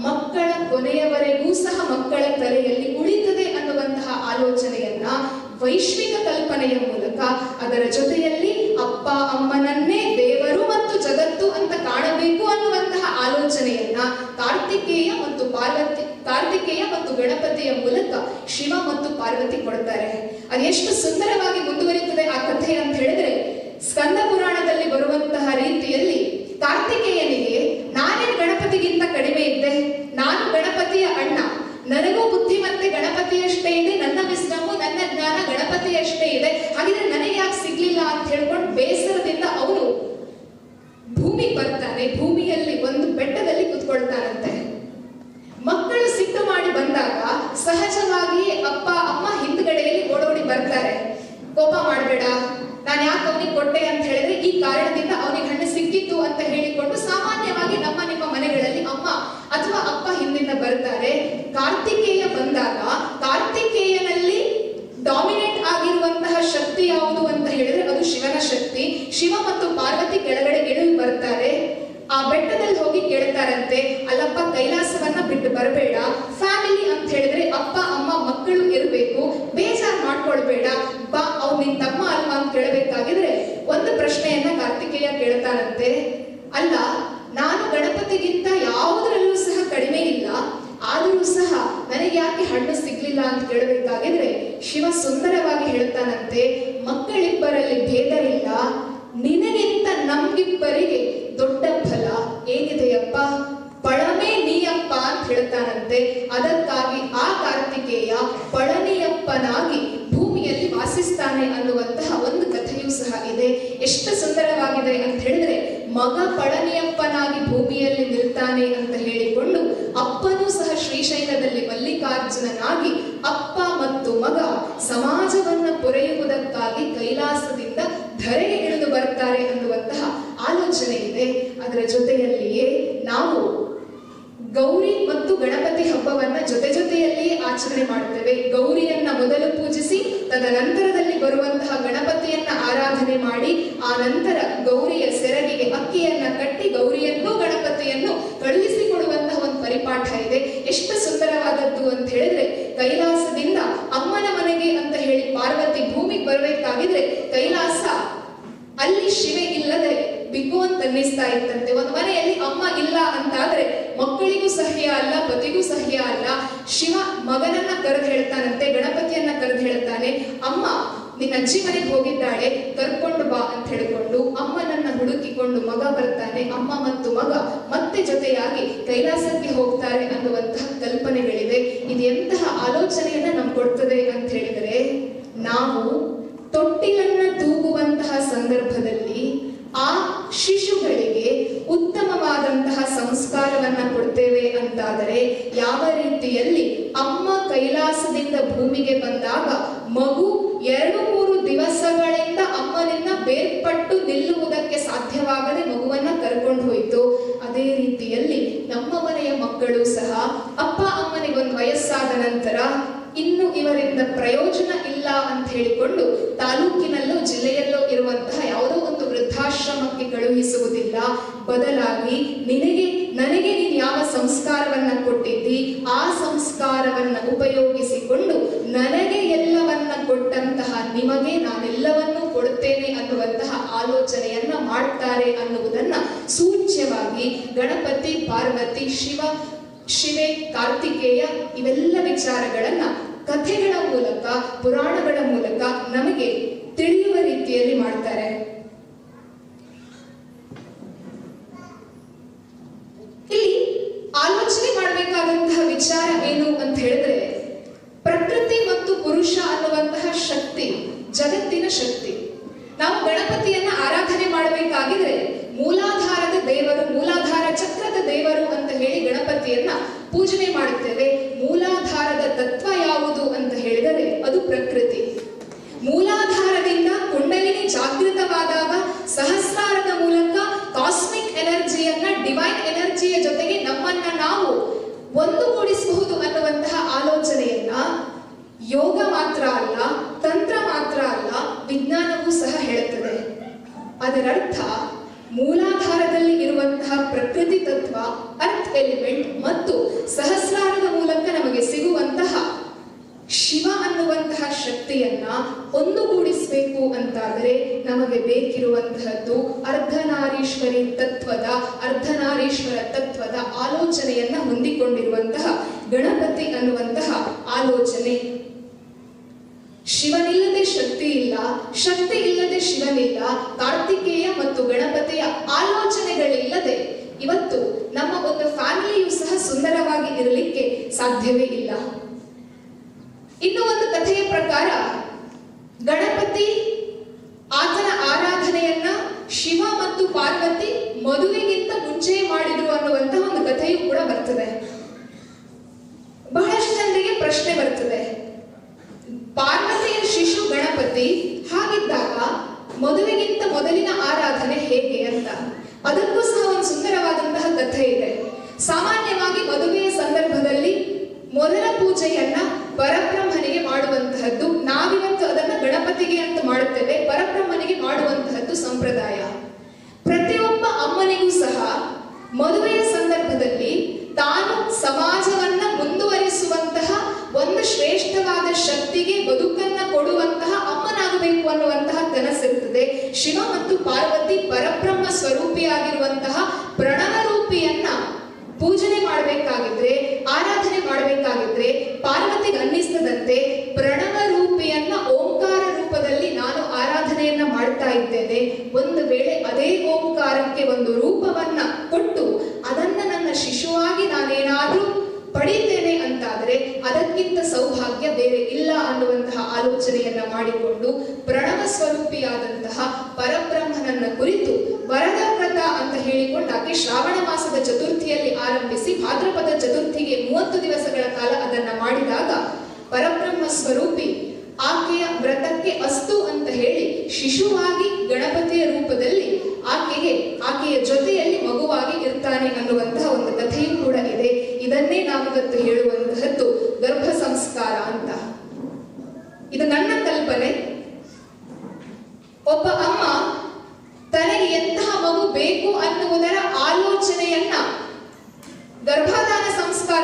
Speaker 1: ಮಕ್ಕಳ ಕೊನೆಯವರೆಗೂ ಸಹ ಮಕ್ಕಳ ತಲೆಯಲ್ಲಿ ಉಳಿತದೆ ಅನ್ನುವಂತಹ ಆಲೋಚನೆಯನ್ನ ವೈಶ್ವಿಕ ಕಲ್ಪನೆಯ ಮೂಲಕ ಅದರ ಜೊತೆಯಲ್ಲಿ ಅಪ್ಪ ಅಮ್ಮನನ್ನೇ ದೇವರು ಮತ್ತು ಜಗತ್ತು ಅಂತ ಕಾಣಬೇಕು ಅನ್ನುವಂತಹ ಆಲೋಚನೆಯನ್ನ ಕಾರ್ತಿಕೇಯ ಮತ್ತು ಪಾರ್ವತಿ, ಕಾರ್ತಿಕೇಯ ಮತ್ತು ಗಣಪತಿಯ ಮೂಲಕ ಶಿವ ಮತ್ತು ಪಾರ್ವತಿ ಕೊಡ್ತಾರೆ ಎಷ್ಟು ಸುಂದರವಾಗಿ ಮುಂದುವರಿಯುತ್ತದೆ ಆ ಕಥೆ ಅಂತ ಹೇಳಿದ್ರೆ, ಸ್ಕಂದ ಪುರಾಣದಲ್ಲಿ ಬರುವಂತಹ ರೀತಿಯಲ್ಲಿ ಕಾರ್ತಿಕೇಯನಿಗೆ, ನಾನೇ ಗಣಪತಿಗಿಂತ ಕಡಿಮೆ ಇದ್ದೆ, ನಾನು ಗಣಪತಿಯ ಅಣ್ಣ, ನನಗೂ ಬುದ್ಧಿ ಮತ್ತೆ ಗಣಪತಿಯಷ್ಟೇ ಇದೆ, ನನ್ನ ವಿಸ್ಡಮು ನನ್ನ ಜ್ಞಾನ ಗಣಪತಿಯಷ್ಟೇ ಇದೆ, ಹಾಗಿದ್ರೆ ನನಗೆ ಯಾಕೆ ಸಿಗ್ಲಿಲ್ಲ ಅಂತ ಹೇಳ್ಕೊಂಡು ಬೇಸರದಿಂದ ಅವನು ಭೂಮಿ ಬರ್ತಾನೆ, ಭೂಮಿಯಲ್ಲಿ ಒಂದು ಬೆಟ್ಟದಲ್ಲಿ ಕುತ್ಕೊಳ್ತಾನಂತೆ ಮಕ್ಕಳು ಸಿಟ್ಟು ಮಾಡಿ ಬಂದಾಗ ಸಹಜವಾಗಿಯೇ ಅಪ್ಪ, ಅಮ್ಮ ಹಿಂದ್ಗಡೆಯಲ್ಲಿ ಓಡೋಡಿ ಬರ್ತಾರೆ. ಕೋಪ ಮಾಡಬೇಡ. ನಾನು ಯಾಕೆ ಅವನಿಗೆ ಕೊಟ್ಟೆ ಅಂತ ಹೇಳಿದ್ರೆ ಈ ಕಾರಣದಿಂದ ಅವನಿಗೆ ಹಣ್ಣು ಸಿಕ್ಕಿತ್ತು ಅಂತ ಹೇಳಿಕೊಂಡು ಸಾಮಾನ್ಯವಾಗಿ ನಮ್ಮ ನಿಮ್ಮ ಮನೆಗಳಲ್ಲಿ ಅಮ್ಮ ಅಥವಾ ಅಪ್ಪ ಹಿಂದಿಂದ ಬರ್ತಾರೆ. ಕಾರ್ತಿಕೇಯ ಬಂದಾಗ ಕಾರ್ತಿಕೇಯನಲ್ಲಿ ಡಾಮಿನೇಟ್ ಆಗಿರುವಂತಹ ಶಕ್ತಿ ಯಾವುದು ಅಂತ ಹೇಳಿದ್ರೆ ಅದು ಶಿವನ ಶಕ್ತಿ. ಶಿವ ಮತ್ತು ಪಾರ್ವತಿ ಕೆಳಗಡೆ ಇಳಿದು ಬರ್ತಾರೆ. ಆ ಬೆಟ್ಟದಲ್ಲಿ ಹೋಗಿ ಕೇಳ್ತಾರಂತೆ, ಅಲ್ಲಪ್ಪ, ಕೈಲಾಸವನ್ನ ಬಿಟ್ಟು ಬರಬೇಡ. ಫ್ಯಾಮಿಲಿ ಅಂತ ಹೇಳಿದ್ರೆ ಅಪ್ಪ ಅಮ್ಮ ಮಕ್ಕಳು ಇರಬೇಕು ಮಾಡ್ಕೊಳ್ಬೇಡ ಬಾ, ಅವ್ನು ನಿನ್ ತಮ್ಮ ಅಲ್ವಾ ಅಂತ ಕೇಳಬೇಕಾಗಿದ್ರೆ ಒಂದು ಪ್ರಶ್ನೆಯನ್ನ ಕಾರ್ತಿಕೇಯ ಕೇಳ್ತಾರಂತೆ ಅಲ್ಲ, ನಾನು ಗಣಪತಿಗಿಂತ ಯಾವುದರಲ್ಲೂ ಸಹ ಕಡಿಮೆ ಇಲ್ಲ. ಆದರೂ ಸಹ ನನಗೆ ಯಾಕೆ ಹಣ್ಣು ಸಿಗ್ಲಿಲ್ಲ ಅಂತ ಕೇಳಬೇಕಾಗಿದ್ರೆ ಶಿವ ಸುಂದರವಾಗಿ ಹೇಳ್ತಾನಂತೆ, ಮಕ್ಕಳಿಬ್ಬರಲ್ಲಿ ಭೇದವಿಲ್ಲ ನಿನಗಿಂತ ನಮ್ಗಿಬ್ಬರಿಗೆ ದೊಡ್ಡ ಫಲ ಏನಿದೆಯಪ್ಪ? ಪಳಮೆ ನೀಯಪ್ಪ ಅಂತ ಹೇಳ್ತಾರಂತೆ. ಅದಕ್ಕಾಗಿ ಆ ಕಾರ್ತಿಕೇಯ ಪಳನಿಯಪ್ಪನಾಗಿ ಭೂಮಿಯಲ್ಲಿ ವಾಸಿಸ್ತಾನೆ ಅನ್ನುವಂತಹ ಒಂದು ಕಥೆಯೂ ಸಹ ಇದೆ. ಎಷ್ಟು ಸುಂದರವಾಗಿದೆ ಅಂತ ಹೇಳಿದ್ರೆ, ಮಗ ಪಳನಿಯಪ್ಪನಾಗಿ ಭೂಮಿಯಲ್ಲಿ ನಿಲ್ತಾನೆ ಅಂತ ಹೇಳಿಕೊಂಡು ಅಪ್ಪನೂ ಸಹ ಶ್ರೀಶೈಲದಲ್ಲಿ ಮಲ್ಲಿಕಾರ್ಜುನನಾಗಿ ಅಪ್ಪ ಮತ್ತು ಮಗ ಸಮಾಜವನ್ನ ಪೊರೆಯುವುದಕ್ಕಾಗಿ ಕೈಲಾಸದಿಂದ ಧರೆಗೆ ಇಳಿದು ಬರ್ತಾರೆ ಅನ್ನುವಂತಹ ಆಲೋಚನೆ ಇದೆ. ಅದರ ಜೊತೆಯಲ್ಲಿಯೇ ನಾವು ಗೌರಿ ಮತ್ತು ಗಣಪತಿ ಹಬ್ಬವನ್ನ ಜೊತೆ ಜೊತೆಯಲ್ಲಿಯೇ ಆಚರಣೆ ಮಾಡುತ್ತೇವೆ. ಗೌರಿಯನ್ನ ಮೊದಲು ಪೂಜಿಸಿ, ತದನಂತರದಲ್ಲಿ ಬರುವಂತಹ ಗಣಪತಿಯನ್ನ ಆರಾಧನೆ ಮಾಡಿ, ಆ ನಂತರ ಗೌರಿಯ ಸೆರಗಿಗೆ ಅಕ್ಕಿಯನ್ನ ಕಟ್ಟಿ ಗೌರಿಯನ್ನು ಗಣಪತಿಯನ್ನು ಕಳುಹಿಸಿಕೊಡುವಂತಹ ಒಂದು ಪರಿಪಾಠ ಇದೆ. ಎಷ್ಟು ಸುಂದರವಾದದ್ದು ಅಂತ ಹೇಳಿದ್ರೆ, ಕೈಲಾಸದಿಂದ ಅಮ್ಮನ ಮನೆಗೆ ಅಂತ ಹೇಳಿ ಪಾರ್ವತಿ ಭೂಮಿಗೆ ಬರಬೇಕಾಗಿದ್ರೆ ಕೈಲಾಸ ಅಲ್ಲಿ ಶಿವೆ ಇಲ್ಲದೆ ಬಿಗು ಅಂತ ಅನ್ನಿಸ್ತಾ ಇತ್ತಂತೆ. ಒಂದು ಮನೆಯಲ್ಲಿ ಅಮ್ಮ ಇಲ್ಲ ಅಂತಾದ್ರೆ ಮಕ್ಕಳಿಗೂ ಸಹ್ಯ ಅಲ್ಲ, ಪತಿಗೂ ಸಹ್ಯ ಅಲ್ಲ, ಶಿವ ಮಗನನ್ನ ಕರೆದು ಹೇಳ್ತಾನಂತೆ, ಗಣಪತಿಯನ್ನ ಕರೆದು ಹೇಳ್ತಾನೆ, ಅಮ್ಮ ನಿನ್ನ ಅಜ್ಜಿ ಮನೆಗೆ ಹೋಗಿದ್ದಾಳೆ, ಕರ್ಕೊಂಡು ಬಾ ಅಂತ ಹೇಳಿಕೊಂಡು ಅಮ್ಮನನ್ನ ಹುಡುಕಿಕೊಂಡು ಮಗ ಬರ್ತಾನೆ, ಅಮ್ಮ ಮತ್ತು ಮಗ ಮತ್ತೆ ಜೊತೆಯಾಗಿ ಕೈಲಾಸಕ್ಕೆ ಹೋಗ್ತಾರೆ ಅನ್ನುವಂತಹ ಕಲ್ಪನೆಗಳಿವೆ. ಇದು ಎಂತಹ ಆಲೋಚನೆಯನ್ನ ನಮ್ಗೆ ಕೊಡ್ತದೆ ಅಂತ ಹೇಳಿದರೆ ನಾವು ತೊಟ್ಟಿಲನ್ನ ತೂಗುವಂತಹ ಸಂದರ್ಭದಲ್ಲಿ ಆ ಶಿಶುಗಳಿಗೆ ಉತ್ತಮವಾದಂತಹ ಸಂಸ್ಕಾರವನ್ನ ಕೊಡ್ತೇವೆ ಅಂತಾದರೆ ಯಾವ ರೀತಿಯಲ್ಲಿ ಅಮ್ಮ ಕೈಲಾಸದಿಂದ ಭೂಮಿಗೆ ಬಂದಾಗ ಮಗು ಎರಡು ಮೂರು ದಿವಸಗಳಿಂದ ಅಮ್ಮನಿಂದ ಬೇರ್ಪಟ್ಟು ನಿಲ್ಲುವುದಕ್ಕೆ ಸಾಧ್ಯವಾಗದೆ ಮಗುವನ್ನ ಕರ್ಕೊಂಡು ಹೋಯಿತು ಅದೇ ರೀತಿಯಲ್ಲಿ ನಮ್ಮ ಮನೆಯ ಮಕ್ಕಳು ಸಹ ಅಪ್ಪ ಅಮ್ಮನಿಗೆ ಒಂದು ವಯಸ್ಸಾದ ನಂತರ ಇನ್ನು ಇವರಿಂದ ಪ್ರಯೋಜನ ಇಲ್ಲ ಅಂತ ಹೇಳಿಕೊಂಡು ತಾಲೂಕಿನಲ್ಲೋ ಜಿಲ್ಲೆಯಲ್ಲೋ ಇರುವಂತಹ ಯಾವುದೋ ಒಂದು ವೃದ್ಧಾಶ್ರಮಕ್ಕೆ ಕಳುಹಿಸುವುದಿಲ್ಲ ಬದಲಾಗಿ ನಿನಗೆ ನನಗೆ ನೀನು ಯಾವ ಸಂಸ್ಕಾರವನ್ನ ಕೊಟ್ಟಿದ್ದಿ ಆ ಸಂಸ್ಕಾರವನ್ನ ಉಪಯೋಗಿಸಿಕೊಂಡು ನನಗೆ ಎಲ್ಲವನ್ನ ಕೊಟ್ಟಂತಹ ನಿಮಗೆ ನಾನೆಲ್ಲವನ್ನೂ ಕೊಡುತ್ತೇನೆ ಅನ್ನುವಂತಹ ಆಲೋಚನೆಯನ್ನ ಮಾಡ್ತಾರೆ ಅನ್ನುವುದನ್ನ ಸೂಚ್ಯವಾಗಿ ಗಣಪತಿ, ಪಾರ್ವತಿ, ಶಿವ, ಶಿವೆ, ಕಾರ್ತಿಕೇಯ ಇವೆಲ್ಲ ವಿಚಾರಗಳನ್ನ ಕಥೆಗಳ ಮೂಲಕ, ಪುರಾಣಗಳ ಮೂಲಕ ನಮಗೆ ತಿಳಿಯುವ ರೀತಿಯಲ್ಲಿ ಮಾಡ್ತಾರೆ ಇಲ್ಲಿ ಆಲೋಚನೆ ಮಾಡಬೇಕಾದಂತಹ ವಿಚಾರ ಏನು ಅಂತ ಹೇಳಿದ್ರೆ ಪ್ರಕೃತಿ ಮತ್ತು ಪುರುಷ ಅನ್ನುವಂತಹ ಶಕ್ತಿ ಜಗತ್ತಿನ ಶಕ್ತಿ ನಾವು ಗಣಪತಿಯನ್ನ ಆರಾಧನೆ ಮಾಡಬೇಕಾಗಿದ್ರೆ ಮೂಲಾಧಾರದ ದೇವರು ಮೂಲಾಧಾರ ಚಕ್ರದ ದೇವರು ಅಂತ ಹೇಳಿ ಗಣಪತಿಯನ್ನ ಪೂಜನೆ ಮಾಡುತ್ತೇವೆ ಮೂಲಾಧಾರದ ತತ್ವ ಯಾವುದು ಅಂತ ಹೇಳಿದರೆ ಅದು ಪ್ರಕೃತಿ ಮೂಲಾಧಾರದಿಂದ ಕುಂಡಲಿನಿ ಜಾಗೃತವಾದಾಗ ಸಹಸ್ರಾರದ ಮೂಲಕ ಕಾಸ್ಮಿಕ್ ಎನರ್ಜಿಯನ್ನ ಡಿವೈನ್ ಎನರ್ಜಿಯ ಜೊತೆಗೆ ನಮ್ಮನ್ನ ನಾವು ಒಂದುಗೂಡಿಸಬಹುದು ಅನ್ನುವಂತಹ ಆಲೋಚನೆಯನ್ನ ಯೋಗ ಮಾತ್ರ ಅಲ್ಲ, ತಂತ್ರ ಮಾತ್ರ ಅಲ್ಲ, ವಿಜ್ಞಾನವೂ ಸಹ ಹೇಳುತ್ತದೆ. ಅದರರ್ಥ ಮೂಲಾಧಾರದಲ್ಲಿ ಇರುವಂತಹ ಪ್ರಕೃತಿ ತತ್ವ ಅರ್ತ್ ಎಲಿಮೆಂಟ್ ಮತ್ತು ಸಹಸ್ರಾರದ ಮೂಲಕ ನಮಗೆ ಸಿಗುವಂತಹ ಶಿವ ಅನ್ನುವಂತಹ ಶಕ್ತಿಯನ್ನ ಒಂದುಗೂಡಿಸಬೇಕು ಅಂತಾದರೆ ನಮಗೆ ಬೇಕಿರುವಂತಹದ್ದು ಅರ್ಧನಾರೀಶ್ವರಿ ತತ್ವದ, ಅರ್ಧನಾರೀಶ್ವರ ತತ್ವದ ಆಲೋಚನೆಯನ್ನ ಹೊಂದಿಕೊಂಡಿರುವಂತಹ ಗಣಪತಿ ಅನ್ನುವಂತಹ ಆಲೋಚನೆ. ಶಿವನಿಲ್ಲದೆ ಶಕ್ತಿ ಇಲ್ಲ, ಶಕ್ತಿ ಇಲ್ಲದೆ ಶಿವನಿಲ್ಲ, ಕಾರ್ತಿಕೇಯ ಮತ್ತು ಗಣಪತಿಯ ಆಲೋಚನೆಗಳಿಲ್ಲದೆ ಇವತ್ತು ನಮ್ಮ ಒಂದು ಫ್ಯಾಮಿಲಿಯು ಸಹ ಸುಂದರವಾಗಿ ಇರಲಿಕ್ಕೆ ಸಾಧ್ಯವೇ ಇಲ್ಲ. ಇನ್ನು ಒಂದು ಕಥೆಯ ಪ್ರಕಾರ ಗಣಪತಿ ಆತನ ಆರಾಧನೆಯನ್ನ ಶಿವ ಮತ್ತು ಪಾರ್ವತಿ ಮದುವೆಗಿಂತ ಮುಂಚೆ ಮಾಡಿದ್ರು ಅನ್ನುವಂತಹ ಒಂದು ಕಥೆಯೂ ಕೂಡ ಬರ್ತದೆ. ಬಹಳಷ್ಟು ಜನರಿಗೆ ಪ್ರಶ್ನೆ ಬರ್ತದೆ. ಪಾರ್ವತಿಯ ಶಿಶು ಗಣಪತಿ ಹಾಗಿದ್ದಾಗ ಮದುವೆಗಿಂತ ಮೊದಲಿನ ಆರಾಧನೆ ಹೇಗೆ ಅಂತ. ಅದಕ್ಕೂ ಸಹ ಒಂದು ಸುಂದರವಾದಂತಹ ಕಥೆ ಇದೆ. ಸಾಮಾನ್ಯವಾಗಿ ಮದುವೆಯ ಸಂದರ್ಭದಲ್ಲಿ ಮೊದಲ ಪೂಜೆಯನ್ನ ಪರಬ್ರಹ್ಮನಿಗೆ ಮಾಡುವಂತಹದ್ದು ಅದನ್ನ ಗಣಪತಿಗೆ ಅಂತ ಮಾಡುತ್ತೇವೆ, ಪರಬ್ರಹ್ಮನಿಗೆ ಮಾಡುವಂತಹದ್ದು ಸಂಪ್ರದಾಯ. ಪ್ರತಿಯೊಬ್ಬ ಅಮ್ಮನಿಗೂ ಸಹ ಮದುವೆಯ ಸಂದರ್ಭದಲ್ಲಿ ತಾನು ಸಮಾಜವನ್ನ ಮುಂದುವರಿಸುವಂತಹ ಒಂದು ಶ್ರೇಷ್ಠವಾದ ಶಕ್ತಿಗೆ ಬದುಕನ್ನ ಕೊಡುವಂತಹ ಅಮ್ಮನಾಗಬೇಕು ಅನ್ನುವಂತಹ ಕನಸಿರುತ್ತದೆ ಶಿವ ಮತ್ತು ಪಾರ್ವತಿ ಪರಬ್ರಹ್ಮ ಸ್ವರೂಪಿಯಾಗಿರುವಂತಹ ಪ್ರಣವ ರೂಪಿಯನ್ನ ಪೂಜನೆ ಮಾಡಬೇಕಾಗಿದ್ರೆ, ಆರಾಧನೆ ಮಾಡಬೇಕಾಗಿದ್ರೆ ಪಾರ್ವತಿಗೆ ಪ್ರಣವ ರೂಪಿಯನ್ನ ಓಂಕಾರ ರೂಪದಲ್ಲಿ ನಾನು ಆರಾಧನೆಯನ್ನ ಮಾಡ್ತಾ ಇದ್ದೇನೆ, ಒಂದು ವೇಳೆ ಅದೇ ಓಂಕಾರಕ್ಕೆ ಒಂದು ರೂಪವನ್ನ ಕೊಟ್ಟು ಅದನ್ನ ನನ್ನ ಶಿಶುವಾಗಿ ನಾನೇನಾದ್ರೂ ಪಡೀತೇನೆ ಅಂತಾದ್ರೆ ಅದಕ್ಕಿಂತ ಸೌಭಾಗ್ಯ ಬೇರೆ ಇಲ್ಲ ಅನ್ನುವಂತಹ ಆಲೋಚನೆಯನ್ನ ಮಾಡಿಕೊಂಡು ಪ್ರಣವ ಸ್ವರೂಪಿಯಾದಂತಹ ಪರಬ್ರಹ್ಮನನ್ನ ಕುರಿತು ವರದ ವ್ರತ ಅಂತ ಹೇಳಿಕೊಂಡು ಆಕೆ ಶ್ರಾವಣ ಮಾಸದ ಚತುರ್ಥಿಯಲ್ಲಿ ಆರಂಭಿಸಿ ಭಾದ್ರಪದ ಚತುರ್ಥಿಗೆ ಮೂವತ್ತು ದಿವಸಗಳ ಕಾಲ ಅದನ್ನ ಮಾಡಿದಾಗ ಪರಬ್ರಹ್ಮ ಸ್ವರೂಪಿ ಆಕೆಯ ವ್ರತಕ್ಕೆ ಅಸ್ತು ಅಂತ ಹೇಳಿ ಶಿಶುವಾಗಿ ಗಣಪತಿಯ ರೂಪದಲ್ಲಿ ಆಕೆಗೆ, ಆಕೆಯ ಜೊತೆಯಲ್ಲಿ ಮಗುವಾಗಿ ಇರ್ತಾನೆ ಅನ್ನುವಂತಹ ಒಂದು ಕಥೆಯೂ ಕೂಡ ಇದೆ. ಇದನ್ನೇ ನಾವಿವತ್ತು ಹೇಳುವಂತಹದ್ದು ಗರ್ಭ ಸಂಸ್ಕಾರ ಅಂತ. ಇದು ನನ್ನ ಕಲ್ಪನೆ. ಒಬ್ಬ ಅಮ್ಮ ತನಗೆ ಎಂತಹ ಮಗು ಬೇಕು ಅನ್ನುವುದರ ಆಲೋಚನೆಯನ್ನ ಗರ್ಭಧಾನ ಸಂಸ್ಕಾರ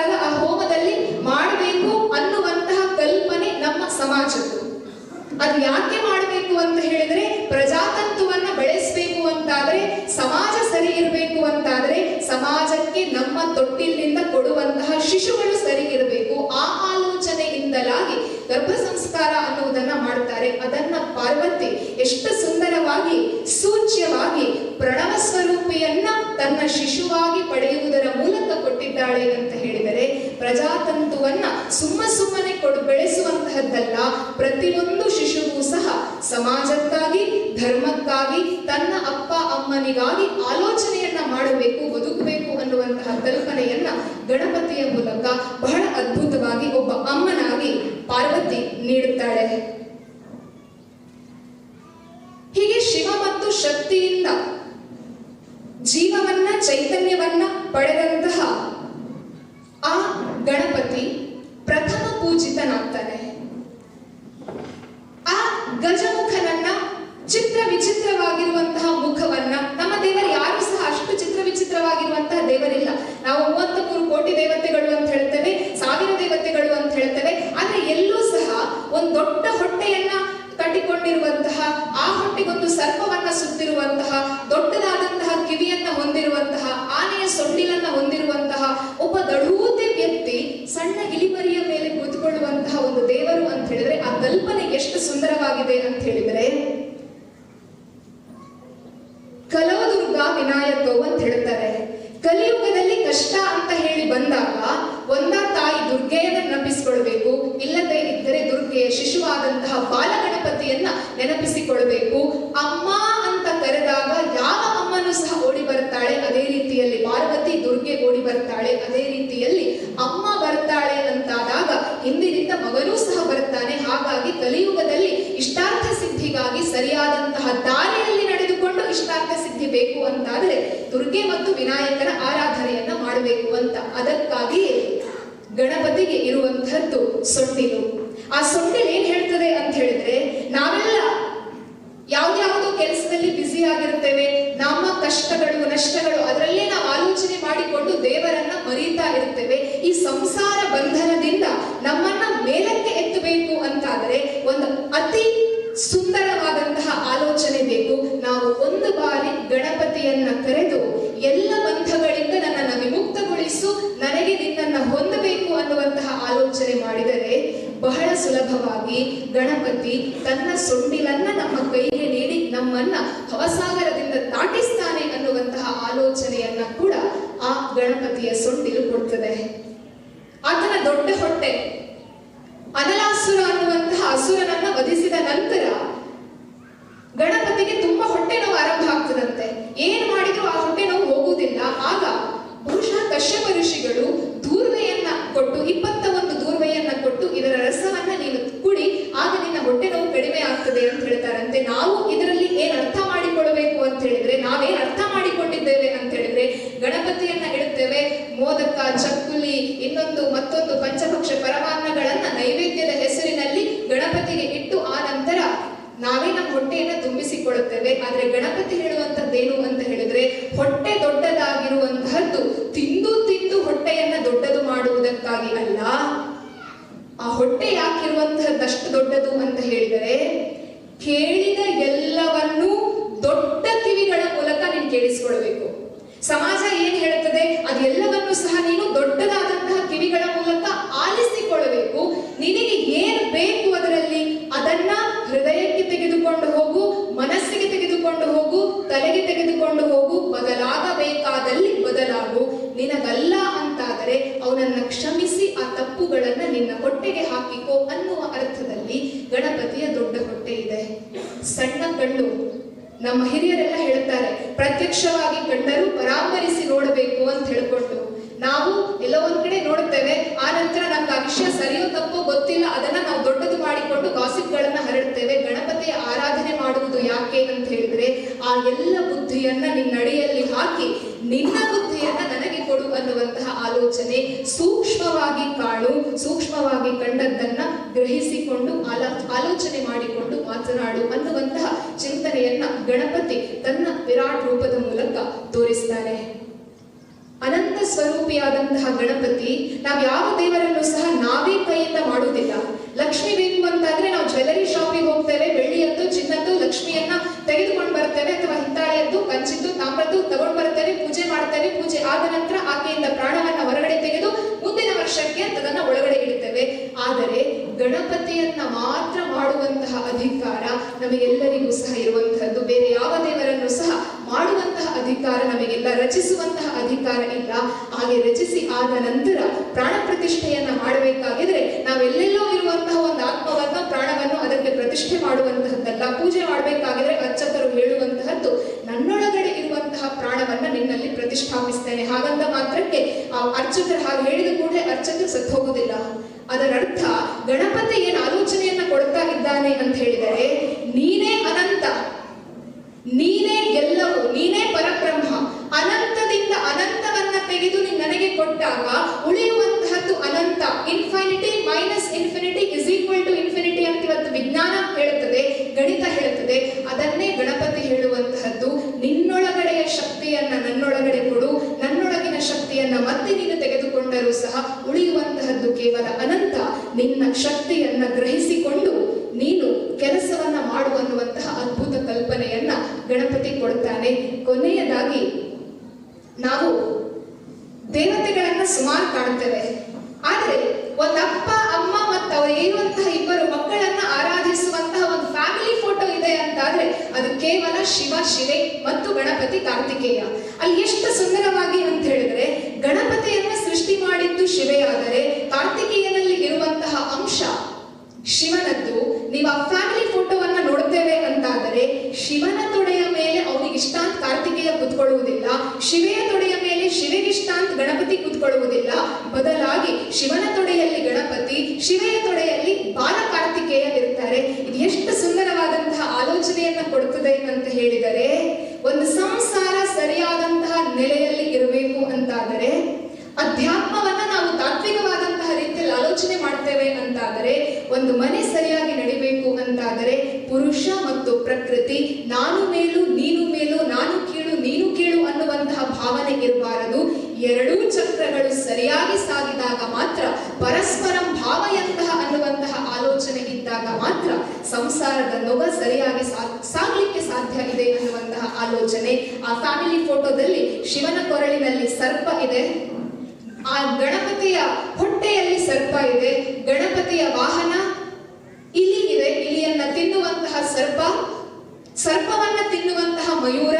Speaker 1: ಅದು ಯಾಕೆ ಮಾಡಬೇಕು ಅಂತ ಹೇಳಿದ್ರೆ ಪ್ರಜಾತಂತುವನ್ನ ಬೆಳೆಸಬೇಕು ಅಂತಾದ್ರೆ ಸಮಾಜ ಸರಿ ಇರಬೇಕು ಅಂತಾದ್ರೆ ಸಮಾಜಕ್ಕೆ ನಮ್ಮ ತೊಟ್ಟಿಲಿಂದ ಕೊಡುವಂತಹ ಶಿಶುಗಳು ಸರಿ ಇರಬೇಕು. ಆ ಆಲೋಚನೆಯಿಂದಲಾಗಿ ಗರ್ಭ ಸಂಸ್ಕಾರ ಅನ್ನುವುದನ್ನ ಮಾಡ್ತಾರೆ. ಅದನ್ನ ಪಾರ್ವತಿ ಎಷ್ಟು ಸುಂದರವಾಗಿ, ಸೂಚ್ಯವಾಗಿ, ಪ್ರಣವ ಸ್ವರೂಪಿಯನ್ನ ತನ್ನ ಶಿಶುವಾಗಿ ಪಡೆಯುವುದರ ಮೂಲಕ ಕೊಟ್ಟಿದ್ದಾಳೆ ಅಂತ ಹೇಳಿದರೆ ಪ್ರಜಾತಂತುವನ್ನ ಸುಮ್ಮ ಸುಮ್ಮನೆ ಕೊಡು ಬೆಳೆಸುವಂತಹದ್ದಲ್ಲ, ಪ್ರತಿಯೊಂದು ಶಿಶುವು ಸಹ ಸಮಾಜಕ್ಕಾಗಿ, ಧರ್ಮಕ್ಕಾಗಿ, ತನ್ನ ಅಪ್ಪ ಅಮ್ಮನಿಗಾಗಿ ಆಲೋಚನೆಯನ್ನ ಮಾಡಬೇಕು, ಬದುಕಬೇಕು ಅನ್ನುವಂತಹ ಕಲ್ಪನೆಯನ್ನ ಗಣಪತಿಯ ಮೂಲಕ ಬಹಳ ಅದ್ಭುತವಾಗಿ ಒಬ್ಬ ಅಮ್ಮನಾಗಿ ಪಾರ್ವತಿ ನೀಡುತ್ತಾಳೆ. ಹೀಗೆ ಶಿವ ಮತ್ತು ಶಕ್ತಿಯಿಂದ ಜೀವವನ್ನ, ಚೈತನ್ಯವನ್ನ ಪಡೆದಂತಹ ಗಣಪತಿ ಪ್ರಥಮ ಪೂಜಿತನಾಗ್ತಾನೆ. ಆ ಗಜಮುಖನನ್ನ ಚಿತ್ರ ವಿಚಿತ್ರವಾಗಿರುವಂತಹ ಮುಖವನ್ನ ನಮ್ಮ ದೇವರು ಯಾರು ಸಹ ಅಷ್ಟು ಚಿತ್ರ ವಿಚಿತ್ರವಾಗಿರುವಂತಹ ದೇವರಿಲ್ಲ. ನಾವು ಮೂವತ್ತ ಮೂರು ಕೋಟಿ ದೇವತೆಗಳು ಅಂತ ಹೇಳ್ತೇವೆ, ಸಾವಿರ ದೇವತೆಗಳು ಅಂತ ಹೇಳ್ತೇವೆ, ಆದ್ರೆ ಎಲ್ಲೂ ಸಹ ಒಂದು ದೊಡ್ಡ ಹೊಟ್ಟೆಯನ್ನ ಕಟ್ಟಿಕೊಂಡಿರುವಂತಹ ಆ ಹೊಟ್ಟೆಗೊಂದು ಸರ್ಪವನ್ನ ಸುತ್ತಿರುವಂತಹ ದೊಡ್ಡದಾದಂತಹ ಕಿವಿಯನ್ನ ಹೊಂದಿರುವಂತಹ ಆನೆಯ ಸೊಂಡಿಲನ್ನ ಹೊಂದಿರುವಂತಹ ಒಬ್ಬ ದಡೂತೆ ವ್ಯಕ್ತಿ ಸಣ್ಣ ಇಲಿಮರಿಯ ಮೇಲೆ ಕುಳಿತುಕೊಳ್ಳುವಂತಹ ಒಂದು ದೇವರು ಅಂತ ಹೇಳಿದ್ರೆ ಆ ಕಲ್ಪನೆ ಎಷ್ಟು ಸುಂದರವಾಗಿದೆ ಅಂತ ಹೇಳಿದ್ರೆ ಕಲವದುರ್ಗ ವಿನಾಯಕವು ಅಂತ ಹೇಳ್ತಾರೆ ಕಲಿಯುಗದಲ್ಲಿ ಕಷ್ಟ ಅಂತ ಹೇಳಿ ಬಂದಾಗ ಒಂದ ತಾಯಿ ದುರ್ಗೆಯನ್ನ ನೆನಪಿಸಿಕೊಳ್ಬೇಕು ಇಲ್ಲದೆ ಇದ್ದರೆ ದುರ್ಗೆಯ ಬಾಲಗಣಪತಿಯನ್ನ ನೆನಪಿಸಿಕೊಳ್ಬೇಕು. ಅಮ್ಮ ಅಂತ ಕರೆದಾಗ ಯಾವ ಅಮ್ಮನೂ ಸಹ ಓಡಿ ಬರ್ತಾಳೆ, ಅದೇ ರೀತಿಯಲ್ಲಿ ಪಾರ್ವತಿ ದುರ್ಗೆ ಓಡಿ ಬರ್ತಾಳೆ, ಅದೇ ರೀತಿಯಲ್ಲಿ ಅಮ್ಮ ಬರ್ತಾಳೆ ಅಂತಾದಾಗ ಹಿಂದಿನಿಂದ ಮಗನೂ ಸಹ ಬರ್ತಾನೆ. ಹಾಗಾಗಿ ಕಲಿಯುಗದಲ್ಲಿ ಇಷ್ಟಾರ್ಥ ಸಿದ್ಧಿಗಾಗಿ ಸರಿಯಾದಂತಹ ದಾರಿಯಲ್ಲಿ ನಡೆದುಕೊಂಡು ಇಷ್ಟಾರ್ಥ ಸಿದ್ಧಿ ಬೇಕು ಅಂತಾದ್ರೆ ದುರ್ಗೆ ಮತ್ತು ವಿನಾಯಕನ ಆರಾಧನೆಯನ್ನ ಮಾಡಬೇಕು ಅಂತ. ಅದಕ್ಕಾಗಿಯೇ ಗಣಪತಿಗೆ ಇರುವಂತಹದ್ದು ಸೊಂಡಿಲು. ಆ ಸೊಂಡಿಲು ಏನ್ ಹೇಳ್ತದೆ ಅಂತ ಹೇಳಿದ್ರೆ, ನಾವೆಲ್ಲ ಯಾವ್ದಾವುದು ಕೆಲಸದಲ್ಲಿ ಬ್ಯುಸಿ ಆಗಿರುತ್ತೇವೆ ನಮ್ಮ ಕಷ್ಟಗಳು, ನಷ್ಟಗಳು, ಅದರಲ್ಲೇ ನಾವು ಆಲೋಚನೆ ಮಾಡಿಕೊಂಡು ದೇವರನ್ನ ಮರೀತಾ ಇರ್ತೇವೆ. ಈ ಸಂಸಾರ ಬಂಧನದಿಂದ ನಮ್ಮನ್ನ ಮೇಲಕ್ಕೆ ಎತ್ತಬೇಕು ಅಂತಾದರೆ ಒಂದು ಅತಿ ಸುಂದರವಾದಂತಹ ಆಲೋಚನೆ ಬೇಕು. ನಾವು ಒಂದು ಬಾರಿ ಗಣಪತಿಯನ್ನ ಕರೆದು ಎಲ್ಲ ಬಂಧಗಳಿಂದ ನನ್ನನ್ನು ವಿಮುಕ್ತಗೊಳಿಸು ನನಗೆ ನಿನ್ನನ್ನ ಹೊಂದಬೇಕು ಅನ್ನುವಂತಹ ಆಲೋಚನೆ ಮಾಡಿದರೆ ಬಹಳ ಸುಲಭವಾಗಿ ಗಣಪತಿ ತನ್ನ ಸೊಂಡಿಲನ್ನ ನಮ್ಮ ಕೈಗೆ ನೀಡಿ ನಮ್ಮನ್ನ ಹವಸಾಗರದಿಂದ ದಾಟಿಸ್ತಾನೆ ಅನ್ನುವಂತಹ ಆಲೋಚನೆಯನ್ನ ಕೂಡ ಆ ಗಣಪತಿಯ ಸೊಂಡಿಲು ಕೊಡ್ತದೆ. ಆತನ ದೊಡ್ಡ ಹೊಟ್ಟೆ, ಅನಲಾಸುರ ಅನ್ನುವಂತಹ ಅಸುರನನ್ನ ವಧಿಸಿದ ನಂತರ ಗಣಪತಿಗೆ ತುಂಬಾ ಹೊಟ್ಟೆ ನೋವು ಆರಂಭ ಆಗ್ತದಂತೆ. ಏನ್ ಮಾಡಿದ್ರು ಆ ಹೊಟ್ಟೆ ನೋವು ಹೋಗುವುದಿಲ್ಲ. ಆಗ ಬಹುಶಃ ಕಶ್ಯಪ ಋಷಿಗಳು ದೂರ್ವೆಯನ್ನ ಕೊಟ್ಟು ಇಪ್ಪತ್ತ ಒಂದು ದೂರ್ವೆಯನ್ನ ಕೊಟ್ಟು ಇದರ ರಸವನ್ನ ನೀನು ಕುಡಿ ಆಗ ನಿನ್ನ ಹೊಟ್ಟೆ ನೋವು ಕಡಿಮೆ ಆಗ್ತದೆ ಅಂತ ಹೇಳ್ತಾರಂತೆ. ನಾವು ಇದರಲ್ಲಿ ಏನ್ ಅರ್ಥ ಮಾಡಿಕೊಳ್ಳಬೇಕು ಅಂತ ಹೇಳಿದ್ರೆ, ನಾವೇನ್ ಅರ್ಥ ಮಾಡಿಕೊಂಡಿದ್ದೇವೆ ಅಂತ ಹೇಳಿದ್ರೆ ಗಣಪತಿಯನ್ನ ಇಡುತ್ತೇವೆ ಮೋದಕ, ಚಕ್ಕುಲಿ, ಇನ್ನೊಂದು ಮತ್ತೊಂದು ಪಂಚಭಕ್ಷ ಪರಮಾನ್ನಗಳನ್ನ ನೈವೇದ್ಯದ ಹೆಸರಿನಲ್ಲಿ ಗಣಪತಿಗೆ ಇಟ್ಟು ಆ ನಂತರ ನಾವೇ ನಮ್ಮ ಹೊಟ್ಟೆಯನ್ನ ತುಂಬಿಸಿಕೊಳ್ಳುತ್ತೇವೆ. ಆದ್ರೆ ಗಣಪತಿ ಹೇಳುವಂತದ್ದೇನು ಅಂತ ಹೇಳಿದ್ರೆ, ಹೊಟ್ಟೆ ದೊಡ್ಡದಾಗಿರುವಂತಹದ್ದು ತಿಂದು ತಿಂದು ಹೊಟ್ಟೆಯನ್ನ ದೊಡ್ಡದು ಮಾಡುವುದಕ್ಕಾಗಿ ಅಲ್ಲ. ಆ ಹೊಟ್ಟೆ ಯಾಕಿರುವಂತಹದ್ದಷ್ಟು ದೊಡ್ಡದು ಅಂತ ಹೇಳಿದರೆ ಕೇಳಿದ ಎಲ್ಲವನ್ನೂ ದೊಡ್ಡ ಕಿವಿಗಳ ಮೂಲಕ ನೀನು ಕೇಳಿಸಿಕೊಳ್ಬೇಕು ಸಮಾಜ ಏನ್ ಹೇಳುತ್ತದೆ ಅದೆಲ್ಲವನ್ನು ಸಹ ನೀನು ದೊಡ್ಡದಾದಂತಹ ಕಿವಿಗಳ ಮೂಲಕ ಆಲಿಸಿಕೊಳ್ಳಬೇಕು ನಿನಗೆ ಏನ್ ಬೇಕು ಅದರಲ್ಲಿ ಅದನ್ನ ಹೃದಯಕ್ಕೆ ತೆಗೆದುಕೊಂಡು ಹೋಗು ಮನಸ್ಸಿಗೆ ತೆಗೆದುಕೊಂಡು ಹೋಗು ತಲೆಗೆ ತೆಗೆದುಕೊಂಡು ಹೋಗು ಬದಲಾಗಬೇಕಾದಲ್ಲಿ ಬದಲಾಗು ನಿನಗಲ್ಲ ಅಂತಾದರೆ ಅವನನ್ನ ಕ್ಷಮಿಸಿ ಆ ತಪ್ಪುಗಳನ್ನ ನಿನ್ನ ಹೊಟ್ಟೆಗೆ ಹಾಕಿಕೋ ಅನ್ನುವ ಅರ್ಥದಲ್ಲಿ ಗಣಪತಿಯ ದೊಡ್ಡ ಹೊಟ್ಟೆ ಇದೆ ಸಣ್ಣ ಕಣ್ಣು ನಮ್ಮ ಹಿರಿಯರೆಲ್ಲ ಹೇಳ್ತಾರೆ ಪ್ರತ್ಯಕ್ಷವಾಗಿ ಕಂಡರೂ ಪರಾಮರಿಸಿ ನೋಡಬೇಕು ಅಂತ ಹೇಳ್ಕೊಂಡು ನಾವು ಎಲ್ಲೋ ಒಂದ್ ಕಡೆ ನೋಡುತ್ತೇವೆ ಆ ವಿಷಯ ಸರಿಯೋ ತಪ್ಪೋ ಗೊತ್ತಿಲ್ಲ, ಅದನ್ನ ನಾವು ದೊಡ್ಡದು ಮಾಡಿಕೊಂಡು ಗಾಸಿಪ್ಗಳನ್ನ ಹರಡ್ತೇವೆ. ಗಣಪತಿಯ ಆರಾಧನೆ ಮಾಡುವುದು ಯಾಕೆ ಅಂತ ಹೇಳಿದ್ರೆ, ಆ ಎಲ್ಲ ಬುದ್ಧಿಯನ್ನ ನಿನ್ನ ಅಡಿಯಲ್ಲಿ ಹಾಕಿ ನಿನ್ನ ಬುದ್ಧಿಯನ್ನ ನನಗೆ ಕೊಡು ಅನ್ನುವಂತಹ ಆಲೋಚನೆ ಸೂಕ್ಷ್ಮವಾಗಿ ಕಾಣು, ಸೂಕ್ಷ್ಮವಾಗಿ ಕಂಡದ್ದನ್ನ ಗ್ರಹಿಸಿಕೊಂಡು ಆಲ, ಆಲೋಚನೆ ಮಾಡಿಕೊಂಡು ಮಾತನಾಡು ಅನ್ನುವಂತಹ ಚಿಂತನೆಯನ್ನ ಗಣಪತಿ ತನ್ನ ವಿರಾಟ್ ರೂಪದ ಮೂಲಕ ತೋರಿಸ್ತಾನೆ. ಅನಂತ ಸ್ವರೂಪಿಯಾದಂತಹ ಗಣಪತಿ, ನಾವು ಯಾವ ದೇವರನ್ನು ಸಹ ನಾವೇ ಕೈಯಿಂದ ಮಾಡುವುದಿಲ್ಲ. ಲಕ್ಷ್ಮಿ ಬೇಕು ಅಂತಾದ್ರೆ ನಾವು ಜ್ಯುವೆಲರಿ ಶಾಪಿಗೆ ಹೋಗ್ತೇವೆ ಬೆಳ್ಳಿಯದ್ದು ಚಿನ್ನದ್ದು, ಲಕ್ಷ್ಮಿಯನ್ನ ತೆಗೆದುಕೊಂಡು ಬರ್ತೇವೆ ಅಥವಾ ಹಿತ್ತಾಳೆಯದ್ದು ಕಂಚಿದ್ದು ತಾಮ್ರದ್ದು ತಗೊಂಡು ಬರ್ತೇವೆ, ಪೂಜೆ ಮಾಡ್ತೇವೆ, ಪೂಜೆ ಆದ ನಂತರ ಆಕೆಯಿಂದ ಪ್ರಾಣವನ್ನ ಹೊರಗಡೆ ತೆಗೆದು ಮುಂದಿನ ವರ್ಷಕ್ಕೆ ಅದನ್ನ ಒಳಗಡೆ ಇಡುತ್ತೇವೆ. ಆದರೆ ಗಣಪತಿಯನ್ನ ಮಾತ್ರ ಮಾಡುವಂತಹ ಅಧಿಕಾರ ನಮಗೆಲ್ಲರಿಗೂ ಸಹ ಇರುವಂತಹದ್ದು. ಬೇರೆ ಯಾವ ದೇವರನ್ನು ಸಹ ಮಾಡುವಂತಹ ಅಧಿಕಾರ ನಮಗೆಲ್ಲ ರಚಿಸುವಂತಹ ಅಧಿಕಾರ ಇಲ್ಲ. ಹಾಗೆ ರಚಿಸಿ ಆದ ನಂತರ ಪ್ರಾಣ ಪ್ರತಿಷ್ಠೆಯನ್ನ ಮಾಡಬೇಕಾಗಿದ್ರೆ ನಾವೆಲ್ಲೆಲ್ಲೋ ಇರುವಂತಹ ಒಂದು ಆತ್ಮವನ್ನ, ಪ್ರಾಣವನ್ನು ಅದಕ್ಕೆ ಪ್ರತಿಷ್ಠೆ ಮಾಡುವಂತಹದ್ದಲ್ಲ. ಪೂಜೆ ಮಾಡಬೇಕಾಗಿದ್ರೆ ಅರ್ಚಕರು ಹೇಳುವಂತಹದ್ದು, ನನ್ನೊಳಗಡೆ ಇರುವಂತಹ ಪ್ರಾಣವನ್ನ ನಿನ್ನಲ್ಲಿ ಪ್ರತಿಷ್ಠಾಪಿಸ್ತೇನೆ. ಹಾಗಂತ ಮಾತ್ರಕ್ಕೆ ಆ ಅರ್ಚಕರು ಹಾಗೆ ಹೇಳಿದ ಕೂಡಲೇ ಅರ್ಚಕರು ಸತ್ತು ಹೋಗುದಿಲ್ಲ ಅದರ ಅರ್ಥ ಗಣಪತಿ ಏನು ಆಲೋಚನೆಯನ್ನ ಕೊಡ್ತಾ ಇದ್ದಾನೆ ಅಂತ ಹೇಳಿದರೆ, ನೀನೇ ಅನಂತ, ನೀನೇ ಎಲ್ಲವೂ, ನೀನೇ ಪರಬ್ರಹ್ಮ ಅನಂತದಿಂದ ಅನಂತವನ್ನ ತೆಗೆದು ನೀನು ನನಗೆ ಕೊಟ್ಟಾಗ ಉಳಿಯುವಂತಹದ್ದು ಅನಂತ. Infinity minus infinity is equal to infinity ಅಂತ ಇವತ್ತು ವಿಜ್ಞಾನ ಹೇಳುತ್ತದೆ, ಗಣಿತ ಹೇಳುತ್ತದೆ. ಅದನ್ನೇ ಗಣಪತಿ ಹೇಳುವಂತಹದ್ದು. ನಿನ್ನೊಳಗಡೆಯ ಶಕ್ತಿಯನ್ನ ನನ್ನೊಳಗಡೆ ಕೊಡು, ನನ್ನೊಳಗಿನ ಶಕ್ತಿಯನ್ನ ಮತ್ತೆ ನೀನು ತೆಗೆದುಕೊಂಡರೂ ಸಹ ಉಳಿಯುವಂತಹದ್ದು ಕೇವಲ ಅನಂತ. ನಿನ್ನ ಶಕ್ತಿಯನ್ನ ಗ್ರಹಿಸಿಕೊಂಡು ನೀನು ಕೆಲಸವನ್ನ ಮಾಡುವನ್ನುವಂತಹ ಅದ್ಭುತ ಕಲ್ಪನೆಯನ್ನ ಗಣಪತಿ ಕೊಡ್ತಾನೆ. ಕೊನೆಯದಾಗಿ ನಾವು ದೇವತೆಗಳನ್ನ ಸುಮಾರು ಕಾಣುತ್ತೇವೆ. ಆದರೆ ಒಂದಪ್ಪ ಅಮ್ಮ ಮತ್ತು ಅವರು ಇರುವಂತಹ ಇಬ್ಬರು ಮಕ್ಕಳನ್ನ ಆರಾಧಿಸುವಂತಹ ಒಂದು ಫ್ಯಾಮಿಲಿ ಫೋಟೋ ಇದೆ ಅಂತಾದ್ರೆ ಅದು ಕೇವಲ ಶಿವ, ಶಿವೆ ಮತ್ತು ಗಣಪತಿ ಕಾರ್ತಿಕೇಯ. ಅಲ್ಲಿ ಎಷ್ಟು ಸುಂದರವಾಗಿ ಅಂತ ಹೇಳಿದ್ರೆ, ಗಣಪತಿಯನ್ನ ಸೃಷ್ಟಿ ಮಾಡಿದ್ದು ಶಿವೆಯಾದರೆ ಕಾರ್ತಿಕೇಯನಲ್ಲಿ ಇರುವಂತಹ ಅಂಶ ಶಿವನದ್ದು. ನೀವು ಆ ಫ್ಯಾಮಿಲಿ ಫೋಟೋವನ್ನ ನೋಡ್ತೇವೆ ಅಂತಾದರೆ ಶಿವನ ತೊಡೆಯ ಮೇಲೆ ಅವನಿಗೆ ಇಷ್ಟ ಅಂತ ಕಾರ್ತಿಕೇಯ ಕೂತ್ಕೊಳ್ಳುವುದಿಲ್ಲ. ಶಿವೆಯ ತೊಡೆಯ ಮೇಲೆ ಶಿವೆಗಿಷ್ಟ ಅಂತ ಗಣಪತಿ ಕೂತ್ಕೊಳ್ಳುವುದಿಲ್ಲ. ಬದಲಾಗಿ ಶಿವನ ತೊಡೆಯಲ್ಲಿ ಗಣಪತಿ, ಶಿವೆಯ ತೊಡೆಯಲ್ಲಿ ಬಾಲ ಕಾರ್ತಿಕೇಯ ಇರ್ತಾರೆ ಇದು ಎಷ್ಟು ಸುಂದರವಾದಂತಹ ಆಲೋಚನೆಯನ್ನ ಕೊಡುತ್ತದೆ ಅಂತ ಹೇಳಿದರೆ, ಒಂದು ಸಂಸಾರ ಸರಿಯಾದಂತಹ ನೆಲೆಯಲ್ಲಿ ಇರಬೇಕು ಅಂತಾದರೆ, ಅಧ್ಯಾತ್ಮವನ್ನ ನಾವು ತಾತ್ವಿಕವಾದಂತಹ ರೀತಿಯಲ್ಲಿ ಆಲೋಚನೆ ಮಾಡ್ತೇವೆ ಅಂತಾದರೆ, ಒಂದು ಮನೆ ಸರಿಯಾಗಿ ನಡಿಬೇಕು ಅಂತಾದರೆ ಪುರುಷ ಮತ್ತು ಪ್ರಕೃತಿ, ನಾನು ಮೇಲು, ನೀನು ಮೇಲು, ನಾನು ಕೇಳು, ನೀನು ಕೇಳು ಅನ್ನುವಂತಹ ಭಾವನೆ ಇರಬಾರದು. ಎರಡೂ ಚಕ್ರಗಳು ಸರಿಯಾಗಿ ಸಾಗಿದಾಗ ಮಾತ್ರ, ಪರಸ್ಪರಂ ಭಾವಯಂತಹ ಅನ್ನುವಂತಹ ಆಲೋಚನೆ ಇದ್ದಾಗ ಮಾತ್ರ ಸಂಸಾರದ ನೊಗ ಸರಿಯಾಗಿ ಸಾಗ್ಲಿಕ್ಕೆ ಸಾಧ್ಯ ಇದೆ ಅನ್ನುವಂತಹ ಆಲೋಚನೆ. ಆ ಫ್ಯಾಮಿಲಿ ಫೋಟೋದಲ್ಲಿ ಶಿವನ ಕೊರಳಿನಲ್ಲಿ ಸರ್ಪ ಇದೆ. ಆ ಗಣಪತಿಯ ಹೊಟ್ಟೆಯಲ್ಲಿ ಸರ್ಪ ಇದೆ. ಗಣಪತಿಯ ವಾಹನ ಇಲಿ ಇದೆ ಇಲಿಯನ್ನ ತಿನ್ನುವಂತಹ ಸರ್ಪ, ಸರ್ಪವನ್ನ ತಿನ್ನುವಂತಹ ಮಯೂರ,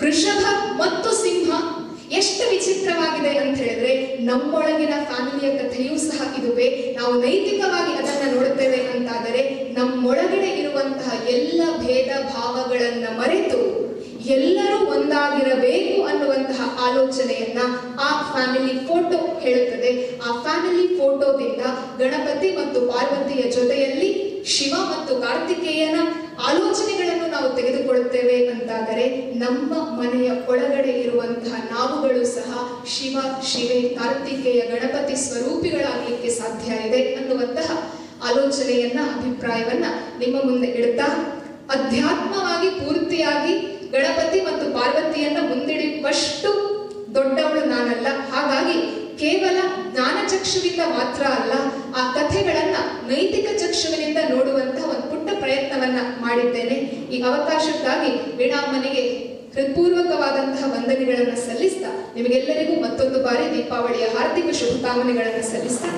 Speaker 1: ವೃಷಭ ಮತ್ತು ಸಿಂಹ ಎಷ್ಟು ವಿಚಿತ್ರವಾಗಿದೆ ಅಂತ ಹೇಳಿದ್ರೆ ನಮ್ಮೊಳಗಿನ ಫ್ಯಾಮಿಲಿಯ ಕಥೆಯೂ ಸಹ ಇದುವೆ. ನಾವು ನೈತಿಕವಾಗಿ ಅದನ್ನ ನೋಡುತ್ತೇವೆ ಅಂತಾದರೆ ನಮ್ಮೊಳಗಡೆ ಇರುವಂತಹ ಎಲ್ಲ ಭೇದ ಭಾವಗಳನ್ನ ಮರೆತು ಎಲ್ಲರೂ ಒಂದಾಗಿರಬೇಕು ಅನ್ನುವಂತಹ ಆಲೋಚನೆಯನ್ನ ಆ ಫ್ಯಾಮಿಲಿ ಫೋಟೋ ಹೇಳುತ್ತದೆ. ಆ ಫ್ಯಾಮಿಲಿ ಫೋಟೋದಿಂದ ಗಣಪತಿ ಮತ್ತು ಪಾರ್ವತಿಯ ಜೊತೆಯಲ್ಲಿ ಶಿವ ಮತ್ತು ಕಾರ್ತಿಕೇಯನ ಆಲೋಚನೆಗಳನ್ನು ನಾವು ತೆಗೆದುಕೊಳ್ಳುತ್ತೇವೆ ಅಂತಾದರೆ ನಮ್ಮ ಮನೆಯ ಒಳಗಡೆ ಇರುವಂತಹ ನಾವುಗಳು ಸಹ ಶಿವ, ಶಿವೆ, ಕಾರ್ತಿಕೇಯ, ಗಣಪತಿ ಸ್ವರೂಪಿಗಳಾಗಲಿಕ್ಕೆ ಸಾಧ್ಯ ಇದೆ ಅನ್ನುವಂತಹ ಆಲೋಚನೆಯನ್ನ, ಅಭಿಪ್ರಾಯವನ್ನ ನಿಮ್ಮ ಮುಂದೆ ಇಡುತ್ತಾ ಅಧ್ಯಾತ್ಮವಾಗಿ ಪೂರ್ತಿಯಾಗಿ ಗಣಪತಿ ಮತ್ತು ಪಾರ್ವತಿಯನ್ನ ಮುಂದಿಡುವಷ್ಟು ದೊಡ್ಡವಳು ನಾನಲ್ಲ. ಹಾಗಾಗಿ ಕೇವಲ ಜ್ಞಾನ ಚಕ್ಷುವಿಂದ ಮಾತ್ರ ಅಲ್ಲ, ಆ ಕಥೆಗಳನ್ನ ನೈತಿಕ ಚಕ್ಷುವಿನಿಂದ ನೋಡುವಂತಹ ಒಂದು ಪುಟ್ಟ ಪ್ರಯತ್ನವನ್ನ ಮಾಡಿದ್ದೇನೆ. ಈ ಅವಕಾಶಕ್ಕಾಗಿ ವೀಣಾಮ್ಮನಿಗೆ ಹೃತ್ಪೂರ್ವಕವಾದಂತಹ ವಂದನೆಗಳನ್ನ ಸಲ್ಲಿಸ್ತಾ ನಿಮಗೆಲ್ಲರಿಗೂ ಮತ್ತೊಂದು ಬಾರಿ ದೀಪಾವಳಿಯ ಹಾರ್ದಿಕ ಶುಭಕಾಮನೆಗಳನ್ನ ಸಲ್ಲಿಸ್ತಾ